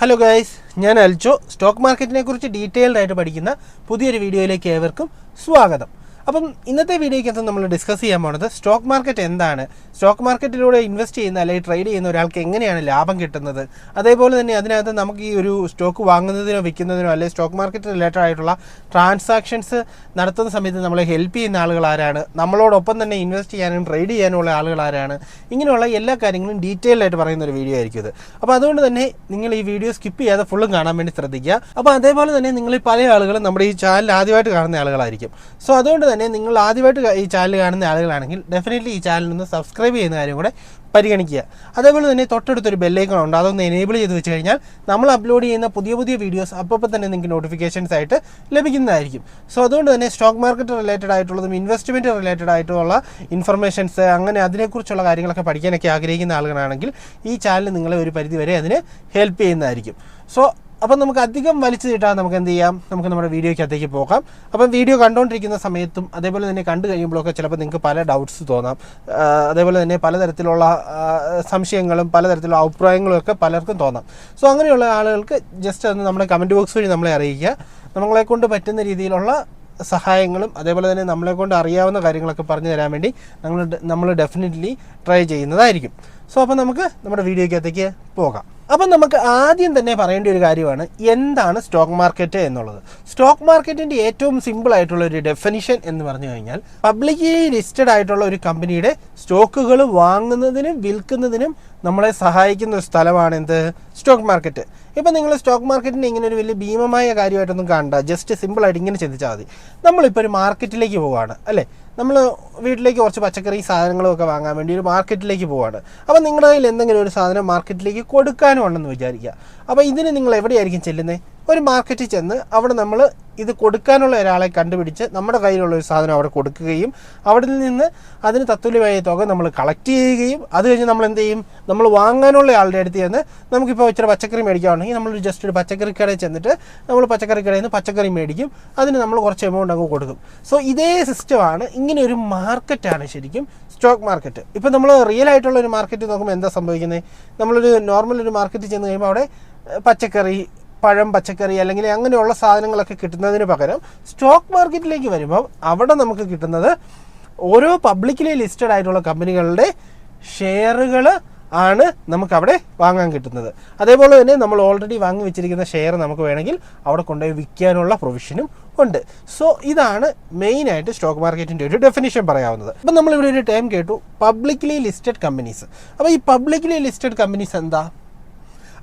Hello guys ഞാൻ Aljo. Stock മാർക്കറ്റിനെ കുറിച്ച് ഡീറ്റെയിൽഡ് ആയിട്ട് പഠിക്കുന്ന പുതിയൊരു വീഡിയോയിലേക്ക് ഏവർക്കും സ്വാഗതം. അപ്പം ഇന്നത്തെ വീഡിയോയ്ക്കകത്ത് നമ്മൾ ഡിസ്കസ് ചെയ്യാൻ പോണത് സ്റ്റോക്ക് മാർക്കറ്റ് എന്താണ്? സ്റ്റോക്ക് മാർക്കറ്റിലൂടെ ഇൻവെസ്റ്റ് ചെയ്യുന്ന അല്ലെങ്കിൽ ട്രേഡ് ചെയ്യുന്ന ഒരാൾക്ക് എങ്ങനെയാണ് ലാഭം കിട്ടുന്നത്? അതേപോലെ തന്നെ അതിനകത്ത് നമുക്ക് ഈ ഒരു സ്റ്റോക്ക് വാങ്ങുന്നതിനോ വിൽക്കുന്നതിനോ അല്ലെങ്കിൽ സ്റ്റോക്ക് മാർക്കറ്റ് റിലേറ്റഡ് ആയിട്ടുള്ള ട്രാൻസാക്ഷൻസ് നടത്തുന്ന സമയത്ത് നമ്മളെ ഹെൽപ്പ് ചെയ്യുന്ന ആളുകൾ ആരാണ്? നമ്മളോടൊപ്പം തന്നെ ഇൻവെസ്റ്റ് ചെയ്യാനും ട്രേഡ് ചെയ്യാനുമുള്ള ആളുകൾ ആരാണ്? ഇങ്ങനെയുള്ള എല്ലാ കാര്യങ്ങളും ഡീറ്റെയിൽ ആയിട്ട് പറയുന്ന ഒരു വീഡിയോ ആയിരിക്കും ഇത്. അപ്പോൾ അതുകൊണ്ട് തന്നെ നിങ്ങൾ ഈ വീഡിയോ സ്കിപ്പ് ചെയ്യാതെ ഫുള്ളും കാണാൻ വേണ്ടി ശ്രദ്ധിക്കുക. അപ്പോൾ അതേപോലെ തന്നെ നിങ്ങൾ പല ആളുകളും നമ്മുടെ ഈ ചാനൽ ആദ്യമായിട്ട് കാണുന്ന ആളുകളായിരിക്കും. സോ അതുകൊണ്ട് തന്നെ നിങ്ങൾ ആദ്യമായിട്ട് ഈ ചാനൽ കാണുന്ന ആളുകളാണെങ്കിൽ ഡെഫിനറ്റ്ലി ഈ ചാനൽ ഒന്ന് സബ്സ്ക്രൈബ് ചെയ്യുന്ന കാര്യം കൂടെ പരിഗണിക്കുക. അതേപോലെ തന്നെ തൊട്ടടുത്തൊരു ബെല്ലൈക്കൺ ഉണ്ട്. അതൊന്ന് എനേബിൾ ചെയ്ത് വെച്ച് കഴിഞ്ഞാൽ നമ്മൾ അപ്ലോഡ് ചെയ്യുന്ന പുതിയ പുതിയ വീഡിയോസ് അപ്പോൾ തന്നെ നിങ്ങൾക്ക് നോട്ടിഫിക്കേഷൻസ് ആയിട്ട് ലഭിക്കുന്നതായിരിക്കും. സോ അതുകൊണ്ട് തന്നെ സ്റ്റോക്ക് മാർക്കറ്റ് റിലേറ്റഡ് ആയിട്ടുള്ളതും ഇൻവെസ്റ്റ്മെന്റ് റിലേറ്റഡ് ആയിട്ടുള്ള ഇൻഫർമേഷൻസ് അങ്ങനെ അതിനെക്കുറിച്ചുള്ള കാര്യങ്ങളൊക്കെ പഠിക്കാനൊക്കെ ആഗ്രഹിക്കുന്ന ആളുകളാണെങ്കിൽ ഈ ചാനൽ നിങ്ങളെ ഒരു പരിധി വരെ അതിന് ഹെൽപ്പ് ചെയ്യുന്നതായിരിക്കും. സോ അപ്പം നമുക്ക് അധികം വലിച്ചു നീട്ടാതെ നമുക്ക് എന്ത് ചെയ്യാം? നമുക്ക് നമ്മുടെ വീഡിയോയ്ക്കകത്തേക്ക് പോകാം. അപ്പം വീഡിയോ കണ്ടുകൊണ്ടിരിക്കുന്ന സമയത്തും അതേപോലെ തന്നെ കണ്ടു കഴിയുമ്പോഴൊക്കെ ചിലപ്പോൾ നിങ്ങൾക്ക് പല ഡൗട്ട്സ് തോന്നാം. അതേപോലെ തന്നെ പലതരത്തിലുള്ള സംശയങ്ങളും പലതരത്തിലുള്ള അഭിപ്രായങ്ങളും ഒക്കെ പലർക്കും തോന്നാം. സോ അങ്ങനെയുള്ള ആളുകൾക്ക് ജസ്റ്റ് അത് നമ്മുടെ കമന്റ് ബോക്സ് വഴി നമ്മളെ അറിയിക്കുക. നമ്മളെ കൊണ്ട് പറ്റുന്ന രീതിയിലുള്ള സഹായങ്ങളും അതേപോലെ തന്നെ നമ്മളെ കൊണ്ട് അറിയാവുന്ന കാര്യങ്ങളൊക്കെ പറഞ്ഞു തരാൻ വേണ്ടി നമ്മൾ നമ്മൾ ഡെഫിനറ്റ്ലി ട്രൈ ചെയ്യുന്നതായിരിക്കും. സോ അപ്പോൾ നമുക്ക് നമ്മുടെ വീഡിയോയ്ക്കകത്തേക്ക് പോകാം. അപ്പം നമുക്ക് ആദ്യം തന്നെ പറയേണ്ട ഒരു കാര്യമാണ് എന്താണ് സ്റ്റോക്ക് മാർക്കറ്റ് എന്നുള്ളത്. സ്റ്റോക്ക് മാർക്കറ്റിന്റെ ഏറ്റവും സിമ്പിൾ ആയിട്ടുള്ള ഒരു ഡെഫിനിഷൻ എന്ന് പറഞ്ഞു കഴിഞ്ഞാൽ പബ്ലിക്കലി ലിസ്റ്റഡ് ആയിട്ടുള്ള ഒരു കമ്പനിയുടെ സ്റ്റോക്കുകൾ വാങ്ങുന്നതിനും വിൽക്കുന്നതിനും നമ്മളെ സഹായിക്കുന്ന ഒരു സ്ഥലമാണ് എന്ത്? Stock market. ഇപ്പം നിങ്ങൾ സ്റ്റോക്ക് മാർക്കറ്റിനെ ഇങ്ങനെ ഒരു വലിയ ഭീമമായ കാര്യമായിട്ടൊന്നും കാണണ്ട. ജസ്റ്റ് സിമ്പിളായിട്ട് ഇങ്ങനെ ചിന്തിച്ചാൽ മതി. നമ്മളിപ്പോൾ ഒരു മാർക്കറ്റിലേക്ക് പോവുകയാണ് അല്ലേ? നമ്മൾ വീട്ടിലേക്ക് കുറച്ച് പച്ചക്കറി സാധനങ്ങളൊക്കെ വാങ്ങാൻ വേണ്ടി ഒരു മാർക്കറ്റിലേക്ക് പോവാണ്. അപ്പോൾ നിങ്ങളുടെ എന്തെങ്കിലും ഒരു സാധനം മാർക്കറ്റിലേക്ക് കൊടുക്കാനും ഉണ്ടെന്ന് വിചാരിക്കുക. അപ്പോൾ ഇതിന് നിങ്ങൾ എവിടെയായിരിക്കും ചെല്ലുന്നത് ഒരു മാർക്കറ്റിൽ ചെന്ന് അവിടെ നമ്മൾ ഇത് കൊടുക്കാനുള്ള ഒരാളെ കണ്ടുപിടിച്ച് നമ്മുടെ കയ്യിലുള്ള ഒരു സാധനം അവിടെ കൊടുക്കുകയും അവിടെ നിന്ന് അതിന് തത്തുല്യമായ തുക നമ്മൾ കളക്ട് ചെയ്യുകയും അത് കഴിഞ്ഞ് നമ്മൾ എന്ത് ചെയ്യും? നമ്മൾ വാങ്ങാനുള്ള ആളുടെ അടുത്ത് ചെന്ന് നമുക്കിപ്പോൾ ഇച്ചിരി പച്ചക്കറി മേടിക്കുകയാണെങ്കിൽ നമ്മൾ ജസ്റ്റ് ഒരു പച്ചക്കറി കടയിൽ ചെന്നിട്ട് നമ്മൾ പച്ചക്കറി കടയിൽ നിന്ന് പച്ചക്കറി മേടിക്കും. അതിന് നമ്മൾ കുറച്ച് എമൗണ്ട് അങ്ങ് കൊടുക്കും. സോ ഇതേ സിസ്റ്റമാണ് ഇങ്ങനെ ഒരു മാർക്കറ്റാണ് ശരിക്കും സ്റ്റോക്ക് മാർക്കറ്റ് ഇപ്പം നമ്മൾ റിയൽ ആയിട്ടുള്ള ഒരു മാർക്കറ്റ് നോക്കുമ്പോൾ എന്താ സംഭവിക്കുന്നത് നമ്മളൊരു നോർമൽ ഒരു മാർക്കറ്റിൽ ചെന്ന് കഴിയുമ്പോൾ അവിടെ പച്ചക്കറി പഴം പച്ചക്കറി അല്ലെങ്കിൽ അങ്ങനെയുള്ള സാധനങ്ങളൊക്കെ കിട്ടുന്നതിന് പകരം സ്റ്റോക്ക് മാർക്കറ്റിലേക്ക് വരുമ്പോൾ അവിടെ നമുക്ക് കിട്ടുന്നത് ഓരോ പബ്ലിക്കലി ലിസ്റ്റഡ് ആയിട്ടുള്ള കമ്പനികളുടെ ഷെയറുകൾ ആണ് നമുക്ക് അവിടെ വാങ്ങാൻ കിട്ടുന്നത്. അതേപോലെ തന്നെ നമ്മൾ ഓൾറെഡി വാങ്ങി വെച്ചിരിക്കുന്ന ഷെയർ നമുക്ക് വേണമെങ്കിൽ അവിടെ കൊണ്ടുപോയി വിൽക്കാനുള്ള പ്രൊവിഷനും ഉണ്ട്. സോ ഇതാണ് മെയിനായിട്ട് സ്റ്റോക്ക് മാർക്കറ്റിന്റെ ഒരു ഡെഫിനിഷൻ പറയാവുന്നത്. അപ്പം നമ്മളിവിടെ ഒരു ടൈം കേട്ടു പബ്ലിക്കലി ലിസ്റ്റഡ് കമ്പനീസ് അപ്പോൾ ഈ പബ്ലിക്കലി ലിസ്റ്റഡ് കമ്പനീസ് എന്താ?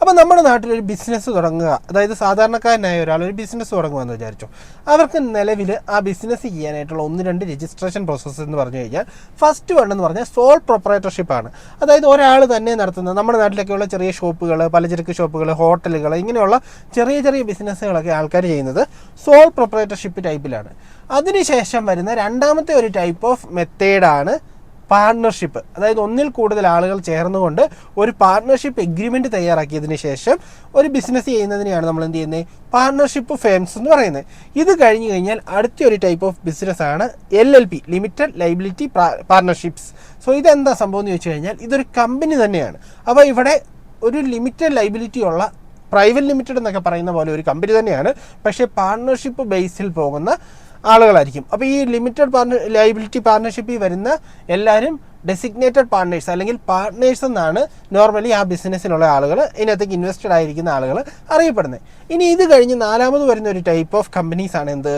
അപ്പോൾ നമ്മുടെ നാട്ടിലൊരു ബിസിനസ് തുടങ്ങുക. അതായത് സാധാരണക്കാരനായ ഒരാൾ ഒരു ബിസിനസ് തുടങ്ങുകയെന്ന് വിചാരിച്ചു. അവർക്ക് നിലവിൽ ആ ബിസിനസ് ചെയ്യാനായിട്ടുള്ള ഒന്ന് രണ്ട് രജിസ്ട്രേഷൻ പ്രോസസ്സ് എന്ന് പറഞ്ഞു കഴിഞ്ഞാൽ ഫസ്റ്റ് വൺ എന്ന് പറഞ്ഞാൽ സോൾ പ്രൊപ്പറേറ്റർഷിപ്പ് ആണ്. അതായത് ഒരാൾ തന്നെ നടത്തുന്ന നമ്മുടെ നാട്ടിലൊക്കെയുള്ള ചെറിയ ഷോപ്പുകൾ പലചരക്ക് ഷോപ്പുകൾ ഹോട്ടലുകൾ ഇങ്ങനെയുള്ള ചെറിയ ചെറിയ ബിസിനസ്സുകളൊക്കെ ആൾക്കാർ ചെയ്യുന്നത് സോൾ പ്രൊപ്പറേറ്റർഷിപ്പ് ടൈപ്പിലാണ് അതിനുശേഷം വരുന്ന രണ്ടാമത്തെ ഒരു ടൈപ്പ് ഓഫ് മെത്തേഡാണ് പാർട്ണർഷിപ്പ് അതായത് ഒന്നിൽ കൂടുതൽ ആളുകൾ ചേർന്നുകൊണ്ട് ഒരു പാർട്ണർഷിപ്പ് എഗ്രിമെന്റ് തയ്യാറാക്കിയതിന് ശേഷം ഒരു ബിസിനസ് ചെയ്യുന്നതിനെയാണ് നമ്മൾ എന്ത് ചെയ്യുന്നത് പാർട്ണർഷിപ്പ് ഫേംസ് എന്ന് പറയുന്നത് ഇത് കഴിഞ്ഞ് കഴിഞ്ഞാൽ അടുത്ത ഒരു ടൈപ്പ് ഓഫ് ബിസിനസ് ആണ് L L P limited liability partnerships so ഇതെന്താ സംഭവം എന്ന് ചോദിച്ചു കഴിഞ്ഞാൽ ഇതൊരു കമ്പനി തന്നെയാണ്. അപ്പോൾ ഇവിടെ ഒരു ലിമിറ്റഡ് ലൈബിലിറ്റി ഉള്ള പ്രൈവറ്റ് ലിമിറ്റഡ് എന്നൊക്കെ പറയുന്ന പോലെ ഒരു കമ്പനി തന്നെയാണ്. പക്ഷേ പാർട്ണർഷിപ്പ് ബേസിൽ പോകുന്ന ആളുകളായിരിക്കും. അപ്പോൾ ഈ ലിമിറ്റഡ് പാർട്ണർ ലൈബിലിറ്റി പാർട്ണർഷിപ്പിൽ വരുന്ന എല്ലാവരും ഡെസിഗ്നേറ്റഡ് പാർട്ണേഴ്സ് അല്ലെങ്കിൽ പാർട്ട്നേഴ്സ് എന്നാണ് നോർമലി ആ ബിസിനസ്സിലുള്ള ആളുകൾ ഇതിനകത്തേക്ക് ഇൻവെസ്റ്റഡ് ആയിരിക്കുന്ന ആളുകൾ അറിയപ്പെടുന്നത്. ഇനി ഇത് കഴിഞ്ഞ് നാലാമത് വരുന്ന ഒരു ടൈപ്പ് ഓഫ് കമ്പനീസ് ആണ് എന്ത്?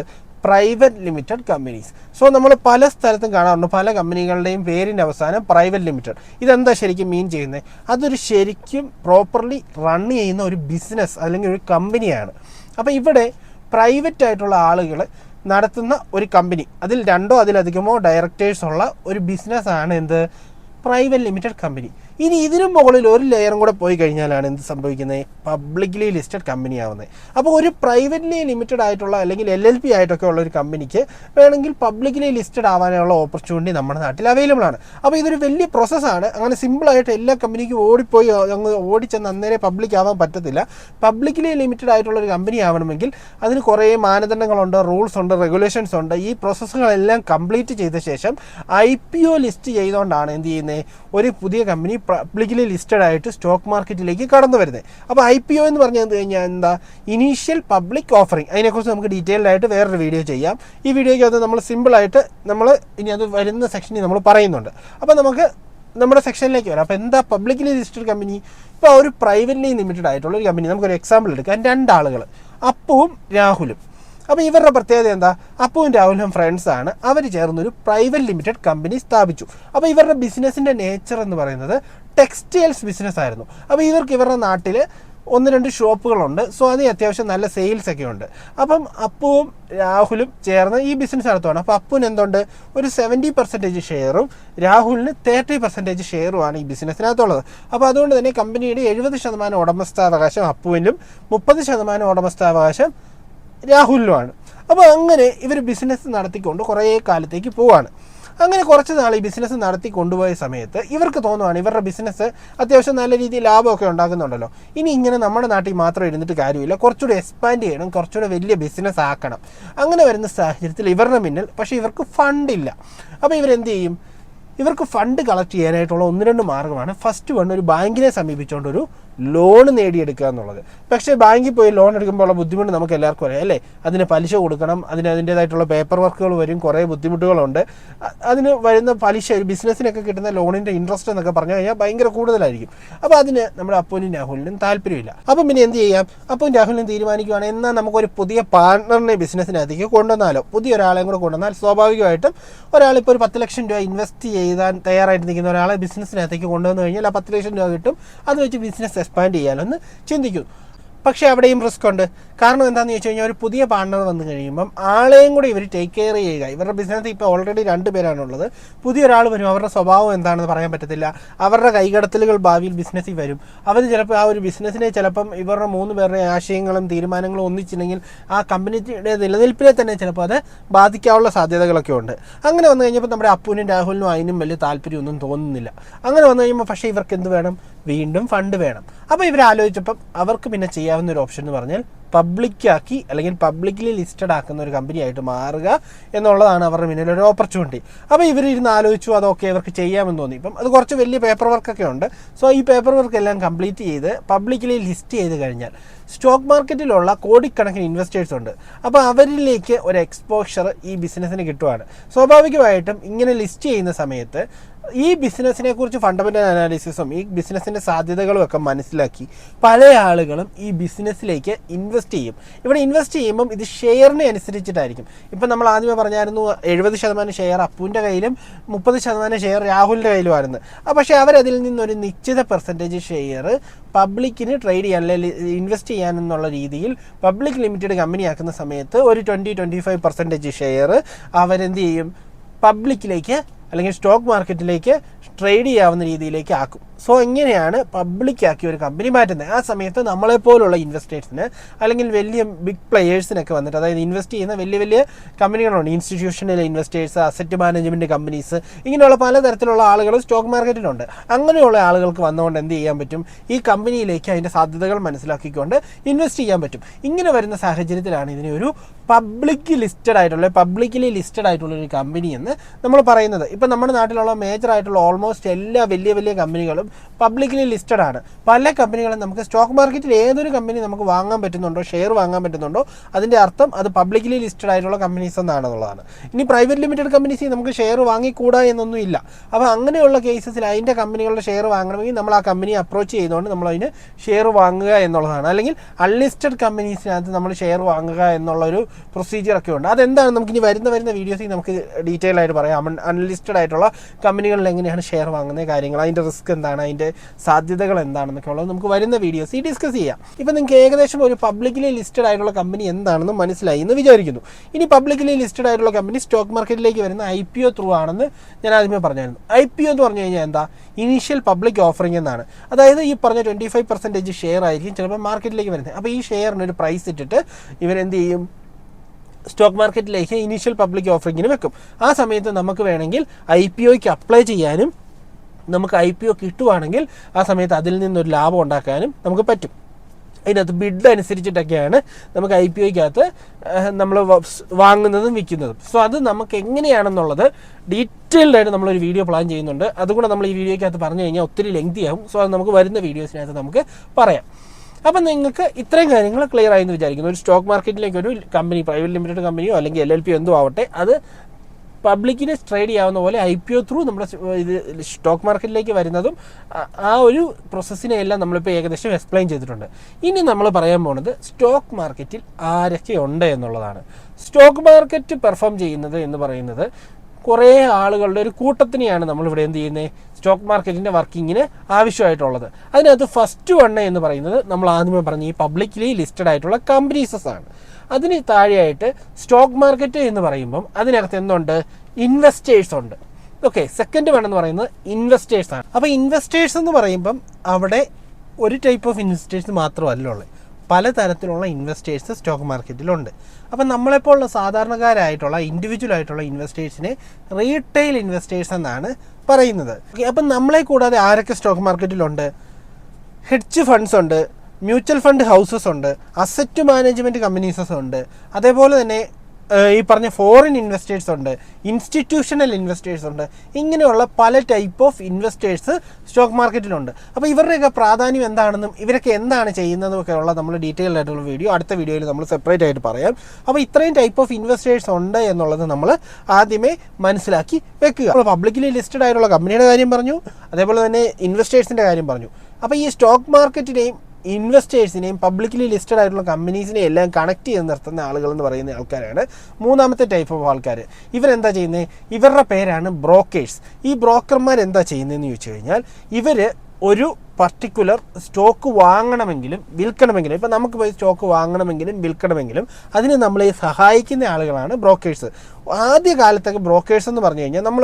പ്രൈവറ്റ് ലിമിറ്റഡ് കമ്പനീസ് സോ നമ്മൾ പല സ്ഥലത്തും കാണാറുണ്ട്. പല കമ്പനികളുടെയും പേരിന്റെ അവസാനം പ്രൈവറ്റ് ലിമിറ്റഡ് ഇതെന്താ ശരിക്കും മീൻ ചെയ്യുന്നത്? അതൊരു ശരിക്കും പ്രോപ്പർലി റൺ ചെയ്യുന്ന ഒരു ബിസിനസ് അല്ലെങ്കിൽ ഒരു കമ്പനിയാണ് അപ്പോൾ ഇവിടെ പ്രൈവറ്റ് ആയിട്ടുള്ള ആളുകൾ നടത്തുന്ന ഒരു കമ്പനി. അതിൽ രണ്ടോ അതിലധികമോ ഡയറക്ടേഴ്സ് ഉള്ള ഒരു ബിസിനസ്സാണ് എന്ത്? പ്രൈവറ്റ് ലിമിറ്റഡ് കമ്പനി ഇനി ഇതിനും മുകളിൽ ഒരു ലെയറും കൂടെ പോയി കഴിഞ്ഞാലാണ് എന്ത് സംഭവിക്കുന്നത്? പബ്ലിക്കലി ലിസ്റ്റഡ് കമ്പനി ആവുന്നത്. അപ്പോൾ ഒരു പ്രൈവറ്റ്ലി ലിമിറ്റഡ് ആയിട്ടുള്ള അല്ലെങ്കിൽ എൽ എൽ പി ആയിട്ടൊക്കെ ഉള്ള ഒരു കമ്പനിക്ക് വേണമെങ്കിൽ പബ്ലിക്കലി ലിസ്റ്റഡ് ആവാനുള്ള ഓപ്പർച്യൂണിറ്റി നമ്മുടെ നാട്ടിൽ അവൈലബിൾ ആണ്. അപ്പോൾ ഇതൊരു വലിയ പ്രോസസ്സാണ് അങ്ങനെ സിമ്പിളായിട്ട് എല്ലാ കമ്പനിക്കും ഓടിപ്പോയി അങ്ങ് ഓടിച്ചെന്ന് അന്നേരെ പബ്ലിക് ആവാൻ പറ്റത്തില്ല. പബ്ലിക്കലി ലിമിറ്റഡ് ആയിട്ടുള്ള ഒരു കമ്പനി ആവണമെങ്കിൽ അതിന് കുറേ മാനദണ്ഡങ്ങളുണ്ട് റൂൾസ് ഉണ്ട് റെഗുലേഷൻസ് ഉണ്ട്. ഈ പ്രോസസ്സുകളെല്ലാം കംപ്ലീറ്റ് ചെയ്ത ശേഷം ഐ പി ഒ ലിസ്റ്റ് ചെയ്തുകൊണ്ടാണ് എന്ത് ചെയ്യുന്നത്? ഒരു പുതിയ കമ്പനി പബ്ലിക്കലി ലിസ്റ്റഡ് ആയിട്ട് സ്റ്റോക്ക് മാർക്കറ്റിലേക്ക് കടന്നു വരുന്നത്. അപ്പോൾ ഐ പി ഒ എന്ന് പറഞ്ഞു കഴിഞ്ഞാൽ എന്താ? ഇനീഷ്യൽ പബ്ലിക് ഓഫറിംഗ് അതിനെക്കുറിച്ച് നമുക്ക് ഡീറ്റെയിൽഡ് ആയിട്ട് വേറൊരു വീഡിയോ ചെയ്യാം. ഈ വീഡിയോയ്ക്ക് വീഡിയോയ്ക്കകത്ത് നമ്മൾ സിമ്പിളായിട്ട് നമ്മൾ ഇനി അത് വരുന്ന സെക്ഷനിൽ നമ്മൾ പറയുന്നുണ്ട്. അപ്പോൾ നമുക്ക് നമ്മുടെ സെക്ഷനിലേക്ക് വരാം. അപ്പോൾ എന്താ പബ്ലിക്കലി ലിസ്റ്റഡ് കമ്പനി ഇപ്പോൾ ഒരു പ്രൈവറ്റ്ലി ലിമിറ്റഡ് ആയിട്ടുള്ള ഒരു കമ്പനി നമുക്കൊരു എക്സാമ്പിൾ എടുക്കാം. രണ്ടാളുകൾ അപ്പുവും രാഹുലും. അപ്പോൾ ഇവരുടെ പ്രത്യേകത എന്താ? അപ്പുവും രാഹുലും ഫ്രണ്ട്സ് ആണ്. അവർ ചേർന്നൊരു പ്രൈവറ്റ് ലിമിറ്റഡ് കമ്പനി സ്ഥാപിച്ചു. അപ്പോൾ ഇവരുടെ ബിസിനസ്സിന്റെ നേച്ചർ എന്ന് പറയുന്നത് ടെക്സ്റ്റൈൽസ് ബിസിനസ് ആയിരുന്നു. അപ്പോൾ ഇവർക്ക് ഇവരുടെ നാട്ടിൽ ഒന്ന് രണ്ട് ഷോപ്പുകളുണ്ട്. സോ അതിന് അത്യാവശ്യം നല്ല സെയിൽസ് ഒക്കെ ഉണ്ട്. അപ്പം അപ്പുവും രാഹുലും ചേർന്ന് ഈ ബിസിനസ് നടത്തുവാണ്. അപ്പോൾ അപ്പുവിന് എന്തുണ്ട്? ഒരു സെവന്റി പെർസെന്റേജ് ഷെയറും രാഹുലിന് തേർട്ടി പെർസെന്റേജ് ഷെയറുമാണ് ഈ ബിസിനസ്സിനകത്തുള്ളത് അപ്പോൾ അതുകൊണ്ട് തന്നെ കമ്പനിയുടെ എഴുപത് ശതമാനം ഉടമസ്ഥാവകാശം അപ്പുവിനും മുപ്പത് ശതമാനം ഉടമസ്ഥാവകാശം രാഹുലിനുമാണ് അപ്പോൾ അങ്ങനെ ഇവർ ബിസിനസ് നടത്തിക്കൊണ്ട് കുറേ കാലത്തേക്ക് പോവാണ്. അങ്ങനെ കുറച്ച് നാൾ ഈ ബിസിനസ് നടത്തി കൊണ്ടുപോയ സമയത്ത് ഇവർക്ക് തോന്നുവാണ് ഇവരുടെ ബിസിനസ് അത്യാവശ്യം നല്ല രീതിയിൽ ലാഭമൊക്കെ ഉണ്ടാക്കുന്നുണ്ടല്ലോ. ഇനി ഇങ്ങനെ നമ്മുടെ നാട്ടിൽ മാത്രം ഇരുന്നിട്ട് കാര്യമില്ല. കുറച്ചുകൂടി എക്സ്പാൻഡ് ചെയ്യണം കുറച്ചുകൂടി വലിയ ബിസിനസ് ആക്കണം. അങ്ങനെ വരുന്ന സാഹചര്യത്തിൽ ഇവരുടെ മുന്നിൽ പക്ഷേ ഇവർക്ക് ഫണ്ടില്ല അപ്പോൾ ഇവരെന്ത് ചെയ്യും? ഇവർക്ക് ഫണ്ട് കളക്ട് ചെയ്യാനായിട്ടുള്ള ഒന്ന് രണ്ട് മാർഗമാണ് ഫസ്റ്റ് വൺ ഒരു ബാങ്കിനെ സമീപിച്ചുകൊണ്ട് ഒരു ലോൺ നേടിയെടുക്കുക എന്നുള്ളത്. പക്ഷേ ബാങ്കിൽ പോയി ലോൺ എടുക്കുമ്പോൾ ഉള്ള ബുദ്ധിമുട്ട് നമുക്ക് എല്ലാവർക്കും അറിയാം അല്ലേ? അതിന് പലിശ കൊടുക്കണം അതിന് അതിന്റേതായിട്ടുള്ള പേപ്പർ വർക്കുകൾ വരും കുറേ ബുദ്ധിമുട്ടുകളുണ്ട്. അതിന് വരുന്ന പലിശ ഒരു ബിസിനസ്സിനൊക്കെ കിട്ടുന്ന ലോണിന്റെ ഇൻട്രസ്റ്റ് എന്നൊക്കെ പറഞ്ഞു കഴിഞ്ഞാൽ ഭയങ്കര കൂടുതലായിരിക്കും. അപ്പോൾ അതിന് നമ്മുടെ അപ്പൂനും രാഹുലിനും താല്പര്യമില്ല. അപ്പം പിന്നെ എന്ത് ചെയ്യാം? അപ്പം രാഹുലിനും തീരുമാനിക്കുകയാണ് എന്നാൽ നമുക്കൊരു പുതിയ പാർട്ണറിനെ ബിസിനസ്സിനകത്തേക്ക് കൊണ്ടുവന്നാലോ? പുതിയ ഒരാളെയും കൂടെ കൊണ്ടുവന്നാൽ സ്വാഭാവികമായിട്ടും ഒരാളിപ്പോൾ ഒരു പത്ത് ലക്ഷം രൂപ ഇൻവെസ്റ്റ് ചെയ്താൻ തയ്യാറായിട്ട് നിൽക്കുന്ന ഒരാളെ ബിസിനസ്സിനകത്തേക്ക് കൊണ്ടുവന്നു കഴിഞ്ഞാൽ ആ പത്ത് ലക്ഷം രൂപ കിട്ടും. അത് വെച്ച് ബിസിനസ് എക്സ്പാൻഡ് ചെയ്യാനൊന്ന് ചിന്തിക്കും പക്ഷേ അവിടെയും റിസ്ക് ഉണ്ട്. കാരണം എന്താണെന്ന് ചോദിച്ചു കഴിഞ്ഞാൽ ഒരു പുതിയ പാർട്ണർ വന്നു കഴിയുമ്പം ആളെയും കൂടി ഇവർ ടേക്ക് കെയർ ചെയ്യുക. ഇവരുടെ ബിസിനസ് ഇപ്പോൾ ഓൾറെഡി രണ്ട് പേരാണുള്ളത്. പുതിയൊരാൾ വരും അവരുടെ സ്വഭാവം എന്താണെന്ന് പറയാൻ പറ്റത്തില്ല. അവരുടെ കൈകടത്തലുകൾ ഭാവിയിൽ ബിസിനസ്സിൽ വരും. അവർ ചിലപ്പോൾ ആ ഒരു ബിസിനസ്സിനെ ചിലപ്പം ഇവരുടെ മൂന്ന് പേരുടെ ആശയങ്ങളും തീരുമാനങ്ങളും ഒന്നിച്ചില്ലെങ്കിൽ ആ കമ്പനിയുടെ നിലനിൽപ്പിനെ തന്നെ ചിലപ്പോൾ അത് ബാധിക്കാനുള്ള സാധ്യതകളൊക്കെ ഉണ്ട്. അങ്ങനെ വന്നു കഴിഞ്ഞപ്പോൾ നമ്മുടെ അപ്പുവിനും രാഹുലിനും അതിനും വലിയ താല്പര്യമൊന്നും തോന്നുന്നില്ല. അങ്ങനെ വന്നു കഴിയുമ്പോൾ പക്ഷേ ഇവർക്ക് എന്ത് വേണം? വീണ്ടും ഫണ്ട് വേണം. അപ്പോൾ ഇവർ ആലോചിച്ചപ്പം അവർക്ക് പിന്നെ ചെയ്യാവുന്ന ഒരു ഓപ്ഷൻ എന്ന് പറഞ്ഞാൽ പബ്ലിക്കാക്കി അല്ലെങ്കിൽ പബ്ലിക്കലി ലിസ്റ്റഡ് ആക്കുന്ന ഒരു കമ്പനി ആയിട്ട് മാറുക എന്നുള്ളതാണ് അവരുടെ മുന്നിൽ ഒരു ഓപ്പർച്യൂണിറ്റി അപ്പോൾ ഇവർ ഇരുന്ന് ആലോചിച്ചു അതൊക്കെ ഇവർക്ക് ചെയ്യാമെന്ന് തോന്നി. ഇപ്പം അത് കുറച്ച് വലിയ പേപ്പർ വർക്കൊക്കെ ഉണ്ട്. സോ ഈ പേപ്പർ വർക്ക് എല്ലാം കംപ്ലീറ്റ് ചെയ്ത് പബ്ലിക്കലി ലിസ്റ്റ് ചെയ്ത് കഴിഞ്ഞാൽ സ്റ്റോക്ക് മാർക്കറ്റിലുള്ള കോടിക്കണക്കിന് ഇൻവെസ്റ്റേഴ്സ് ഉണ്ട്. അപ്പോൾ അവരിലേക്ക് ഒരു എക്സ്പോഷർ ഈ ബിസിനസ്സിന് കിട്ടുവാണ്. സ്വാഭാവികമായിട്ടും ഇങ്ങനെ ലിസ്റ്റ് ചെയ്യുന്ന സമയത്ത് ഈ ബിസിനസ്സിനെ കുറിച്ച് ഫണ്ടമെന്റൽ അനാലിസിസും ഈ ബിസിനസ്സിന്റെ സാധ്യതകളും ഒക്കെ മനസ്സിലാക്കി പല ആളുകളും ഈ ബിസിനസ്സിലേക്ക് ഇൻവെസ്റ്റ് ചെയ്യും. ഇവിടെ ഇൻവെസ്റ്റ് ചെയ്യുമ്പം ഇത് ഷെയറിനെ അനുസരിച്ചിട്ടായിരിക്കും. ഇപ്പം നമ്മൾ ആദ്യമേ പറഞ്ഞായിരുന്നു എഴുപത് ശതമാനം ഷെയർ അപ്പുവിന്റെ കയ്യിലും മുപ്പത് ശതമാനം ഷെയർ രാഹുലിന്റെ കയ്യിലുമായിരുന്നു. പക്ഷേ അവരതിൽ നിന്നൊരു നിശ്ചിത പെർസെന്റേജ് ഷെയർ പബ്ലിക്കിന് ട്രേഡ് ചെയ്യാൻ അല്ലെങ്കിൽ ഇൻവെസ്റ്റ് ചെയ്യാൻ എന്നുള്ള രീതിയിൽ പബ്ലിക് ലിമിറ്റഡ് കമ്പനി ആക്കുന്ന സമയത്ത് ഒരു twenty twenty five percentage share അവരെന്ത് ചെയ്യും? പബ്ലിക്കിലേക്ക് അല്ലെങ്കിൽ സ്റ്റോക്ക് മാർക്കറ്റിലേക്ക് ട്രേഡ് ചെയ്യാവുന്ന രീതിയിലേക്ക് ആക്കും. സോ എങ്ങനെയാണ് പബ്ലിക് ആക്കി ഒരു കമ്പനി മാറ്റുന്നത്? ആ സമയത്ത് നമ്മളെപ്പോലുള്ള ഇൻവെസ്റ്റേഴ്സിന് അല്ലെങ്കിൽ വലിയ ബിഗ് പ്ലെയേഴ്സിനൊക്കെ വന്നിട്ട് അതായത് ഇൻവെസ്റ്റ് ചെയ്യുന്ന വലിയ വലിയ കമ്പനികളുണ്ട് institutional investors asset management companies ഇങ്ങനെയുള്ള പലതരത്തിലുള്ള ആളുകൾ സ്റ്റോക്ക് മാർക്കറ്റിലുണ്ട് അങ്ങനെയുള്ള ആളുകൾക്ക് വന്നുകൊണ്ട് എന്ത് ചെയ്യാൻ പറ്റും? ഈ കമ്പനിയിലേക്ക് അതിന്റെ സാധ്യതകൾ മനസ്സിലാക്കിക്കൊണ്ട് ഇൻവെസ്റ്റ് ചെയ്യാൻ പറ്റും. ഇങ്ങനെ വരുന്ന സാഹചര്യത്തിലാണ് ഇതിനെ ഒരു പബ്ലിക് ലിസ്റ്റഡ് ആയിട്ടുള്ള പബ്ലിക്കലി ലിസ്റ്റഡ് ആയിട്ടുള്ള ഒരു കമ്പനി എന്ന് നമ്മൾ പറയുന്നത്. ഇപ്പം നമ്മുടെ നാട്ടിലുള്ള മേജർ ആയിട്ടുള്ള ഓൾമോസ്റ്റ് എല്ലാ വലിയ വലിയ കമ്പനികളും പബ്ലിക്കലി ലിസ്റ്റഡ് ആണ്. പല കമ്പനികളും നമുക്ക് സ്റ്റോക്ക് മാർക്കറ്റിൽ ഏതൊരു കമ്പനി നമുക്ക് വാങ്ങാൻ പറ്റുന്നുണ്ടോ ഷെയർ വാങ്ങാൻ പറ്റുന്നുണ്ടോ അതിന്റെ അർത്ഥം അത് പബ്ലിക്കലി ലിസ്റ്റഡ് ആയിട്ടുള്ള കമ്പനീസ് എന്നാണെന്നുള്ളതാണ്. ഇനി പ്രൈവറ്റ് ലിമിറ്റഡ് കമ്പനീസിൽ നമുക്ക് ഷെയർ വാങ്ങിക്കൂടാ എന്നൊന്നും ഇല്ല. അപ്പോൾ അങ്ങനെയുള്ള കേസസിൽ അതിന്റെ കമ്പനികളുടെ ഷെയർ വാങ്ങണമെങ്കിൽ നമ്മൾ ആ കമ്പനി അപ്രോച്ച് ചെയ്തുകൊണ്ട് നമ്മൾ അതിന് ഷെയർ വാങ്ങുക എന്നുള്ളതാണ്. അല്ലെങ്കിൽ അൺലിസ്റ്റഡ് കമ്പനീസിനകത്ത് നമ്മൾ ഷെയർ വാങ്ങുക എന്നുള്ളൊരു പ്രൊസീജിയർ ഒക്കെ ഉണ്ട്. അതെന്താണ്? നമുക്ക് ഇനി വരുന്ന വരുന്ന വീഡിയോസിൽ നമുക്ക് ഡീറ്റെയിൽ ആയിട്ട് പറയാം. അൺലിസ്റ്റഡ് ആയിട്ടുള്ള കമ്പനികളിൽ എങ്ങനെയാണ് ഷെയർ വാങ്ങുന്ന കാര്യങ്ങൾ അതിന്റെ റിസ്ക് എന്താണ് അതിന്റെ സാധ്യതകൾ എന്താണെന്നൊക്കെ ഉള്ളത് നമുക്ക് വരുന്ന വീഡിയോസ് വീഡിയോസിൽ ഡിസ്കസ് ചെയ്യാം. ഇപ്പം നിങ്ങൾക്ക് ഏകദേശം ഒരു പബ്ലിക്കലി ലിസ്റ്റഡ് ആയിട്ടുള്ള കമ്പനി എന്താണെന്ന് മനസ്സിലായി എന്ന് വിചാരിക്കുന്നു. ഇനി പബ്ലിക്കലി ലിസ്റ്റഡ് ആയിട്ടുള്ള കമ്പനി സ്റ്റോക്ക് മാർക്കറ്റിലേക്ക് വരുന്ന ഐ പി ഒ ത്രൂ ആണെന്ന് ഞാൻ ആദ്യമേ പറഞ്ഞായിരുന്നു. ഐ പി ഒ എന്ന് പറഞ്ഞു കഴിഞ്ഞാൽ എന്താ? ഇനീഷ്യൽ പബ്ലിക് ഓഫറിംഗ് എന്നാണ്. അതായത് ഈ പറഞ്ഞ ട്വന്റി ഫൈവ് പെർസെന്റേജ് ഷെയർ ആയിരിക്കും ചിലപ്പോൾ മാർക്കറ്റിലേക്ക് വരുന്നത്. അപ്പോൾ ഈ ഷെയറിന് ഒരു പ്രൈസ് ഇട്ടിട്ട് ഇവരെന്ത് ചെയ്യും? സ്റ്റോക്ക് മാർക്കറ്റിലേക്ക് ഇനീഷ്യൽ പബ്ലിക് ഓഫറിങ്ങിന് വെക്കും. ആ സമയത്ത് നമുക്ക് വേണമെങ്കിൽ ഐ പി ഒക്ക് അപ്ലൈ ചെയ്യാനും നമുക്ക് ഐ പി ഒ കിട്ടുവാണെങ്കിൽ ആ സമയത്ത് അതിൽ നിന്നൊരു ലാഭം ഉണ്ടാക്കാനും നമുക്ക് പറ്റും. അതിനകത്ത് ബിഡ് അനുസരിച്ചിട്ടൊക്കെയാണ് നമുക്ക് ഐ പി ഒക്കകത്ത് നമ്മൾ വാങ്ങുന്നതും വിൽക്കുന്നതും. സോ അത് നമുക്ക് എങ്ങനെയാണെന്നുള്ളത് ഡീറ്റെയിൽഡ് ആയിട്ട് നമ്മളൊരു വീഡിയോ പ്ലാൻ ചെയ്യുന്നുണ്ട്. അതുകൊണ്ട് നമ്മൾ ഈ വീഡിയോക്കകത്ത് പറഞ്ഞു കഴിഞ്ഞാൽ ഒത്തിരി ലെങ്തി സോ അത് നമുക്ക് വരുന്ന വീഡിയോസിനകത്ത് നമുക്ക് പറയാം. അപ്പം നിങ്ങൾക്ക് ഇത്രയും കാര്യങ്ങൾ ക്ലിയർ ആയെന്ന് വിചാരിക്കുന്നു. ഒരു സ്റ്റോക്ക് മാർക്കറ്റിലേക്ക് ഒരു കമ്പനി പ്രൈവറ്റ് ലിമിറ്റഡ് കമ്പനിയോ അല്ലെങ്കിൽ എൽ എൽ പി എന്തോ ആവട്ടെ അത് പബ്ലിക്കിന് ട്രേഡ് ചെയ്യാവുന്ന പോലെ ഐ പി ഒ ത്രൂ നമ്മുടെ ഇത് സ്റ്റോക്ക് മാർക്കറ്റിലേക്ക് വരുന്നതും ആ- ഒരു പ്രോസസ്സിനെ എല്ലാം നമ്മളിപ്പോൾ ഏകദേശം എക്സ്പ്ലെയിൻ ചെയ്തിട്ടുണ്ട്. ഇനി നമ്മൾ പറയാൻ പോകുന്നത് സ്റ്റോക്ക് മാർക്കറ്റിൽ ആരൊക്കെ ഉണ്ട് എന്നുള്ളതാണ്. സ്റ്റോക്ക് മാർക്കറ്റ് പെർഫോം ചെയ്യുന്നത് എന്ന് പറയുന്നത് കുറേ ആളുകളുടെ ഒരു കൂട്ടത്തിനെയാണ് നമ്മളിവിടെ എന്ത് ചെയ്യുന്നത് സ്റ്റോക്ക് മാർക്കറ്റിന്റെ വർക്കിങ്ങിന് ആവശ്യമായിട്ടുള്ളത്. അതിനകത്ത് ഫസ്റ്റ് വണ്ണ എന്ന് പറയുന്നത് നമ്മൾ ആദ്യമേ പറഞ്ഞ ഈ പബ്ലിക്കലി ലിസ്റ്റഡ് ആയിട്ടുള്ള കമ്പനീസസ് ആണ്. അതിന് താഴെയായിട്ട് സ്റ്റോക്ക് മാർക്കറ്റ് എന്ന് പറയുമ്പം അതിനകത്ത് എന്തുണ്ട്? ഇൻവെസ്റ്റേഴ്സ് ഉണ്ട്. ഓക്കെ സെക്കൻഡ് വൺ എന്ന് പറയുന്നത് ഇൻവെസ്റ്റേഴ്സ് ആണ്. അപ്പോൾ ഇൻവെസ്റ്റേഴ്സ് എന്ന് പറയുമ്പം അവിടെ ഒരു ടൈപ്പ് ഓഫ് ഇൻവെസ്റ്റേഴ്സ് മാത്രമല്ല ഉള്ളത് പലതരത്തിലുള്ള ഇൻവെസ്റ്റേഴ്സ് സ്റ്റോക്ക് മാർക്കറ്റിലുണ്ട് അപ്പം നമ്മളെപ്പോലുള്ള സാധാരണക്കാരായിട്ടുള്ള ഇൻഡിവിജ്വൽ ആയിട്ടുള്ള ഇൻവെസ്റ്റേഴ്സിനെ റീറ്റെയിൽ ഇൻവെസ്റ്റേഴ്സ് എന്നാണ് പറയുന്നത്. അപ്പം നമ്മളെ കൂടാതെ ആരൊക്കെ സ്റ്റോക്ക് മാർക്കറ്റിലുണ്ട് ഹെഡ്ജ് ഫണ്ട്സ് ഉണ്ട് മ്യൂച്വൽ ഫണ്ട് ഹൗസസ് ഉണ്ട് അസറ്റ് മാനേജ്മെന്റ് കമ്പനീസസ് ഉണ്ട്. അതേപോലെ തന്നെ ഈ പറഞ്ഞ ഫോറിൻ ഇൻവെസ്റ്റേഴ്സ് ഉണ്ട് ഇൻസ്റ്റിറ്റ്യൂഷണൽ ഇൻവെസ്റ്റേഴ്സ് ഉണ്ട് ഇങ്ങനെയുള്ള പല ടൈപ്പ് ഓഫ് ഇൻവെസ്റ്റേഴ്സ് സ്റ്റോക്ക് മാർക്കറ്റിലുണ്ട് അപ്പോൾ ഇവരുടെയൊക്കെ പ്രാധാന്യം എന്താണെന്നും ഇവരൊക്കെ എന്താണ് ചെയ്യുന്നതും ഒക്കെ ഉള്ള നമ്മൾ ഡീറ്റെയിൽഡ് ആയിട്ടുള്ള വീഡിയോ അടുത്ത വീഡിയോയിൽ നമ്മൾ സെപ്പറേറ്റ് ആയിട്ട് പറയാം. അപ്പോൾ ഇത്രയും ടൈപ്പ് ഓഫ് ഇൻവെസ്റ്റേഴ്സ് ഉണ്ട് എന്നുള്ളത് നമ്മൾ ആദ്യമേ മനസ്സിലാക്കി വെക്കുക. നമ്മൾ പബ്ലിക്കലി ലിസ്റ്റഡ് ആയിട്ടുള്ള കമ്പനിയുടെ കാര്യം പറഞ്ഞു അതേപോലെ തന്നെ ഇൻവെസ്റ്റേഴ്സിന്റെ കാര്യം പറഞ്ഞു. അപ്പോൾ ഈ സ്റ്റോക്ക് മാർക്കറ്റിനെയും ഇൻവെസ്റ്റേഴ്സിനെയും പബ്ലിക്കലി ലിസ്റ്റഡ് ആയിട്ടുള്ള കമ്പനീസിനെയും എല്ലാം കണക്ട് ചെയ്ത് നിർത്തുന്ന ആളുകൾ എന്ന് പറയുന്ന ആൾക്കാരാണ് മൂന്നാമത്തെ ടൈപ്പ് ഓഫ് ആൾക്കാർ ഇവരെന്താ ചെയ്യുന്നത് ഇവരുടെ പേരാണ് ബ്രോക്കേഴ്സ് ഈ ബ്രോക്കർമാർ എന്താ ചെയ്യുന്നതെന്ന് ചോദിച്ചു കഴിഞ്ഞാൽ ഇവർ ഒരു പർട്ടിക്കുലർ സ്റ്റോക്ക് വാങ്ങണമെങ്കിലും വിൽക്കണമെങ്കിലും ഇപ്പം നമുക്ക് പോയി സ്റ്റോക്ക് വാങ്ങണമെങ്കിലും വിൽക്കണമെങ്കിലും അതിന് നമ്മളെ സഹായിക്കുന്ന ആളുകളാണ് ബ്രോക്കേഴ്സ് ആദ്യ കാലത്തൊക്കെ ബ്രോക്കേഴ്സ് എന്ന് പറഞ്ഞു കഴിഞ്ഞാൽ നമ്മൾ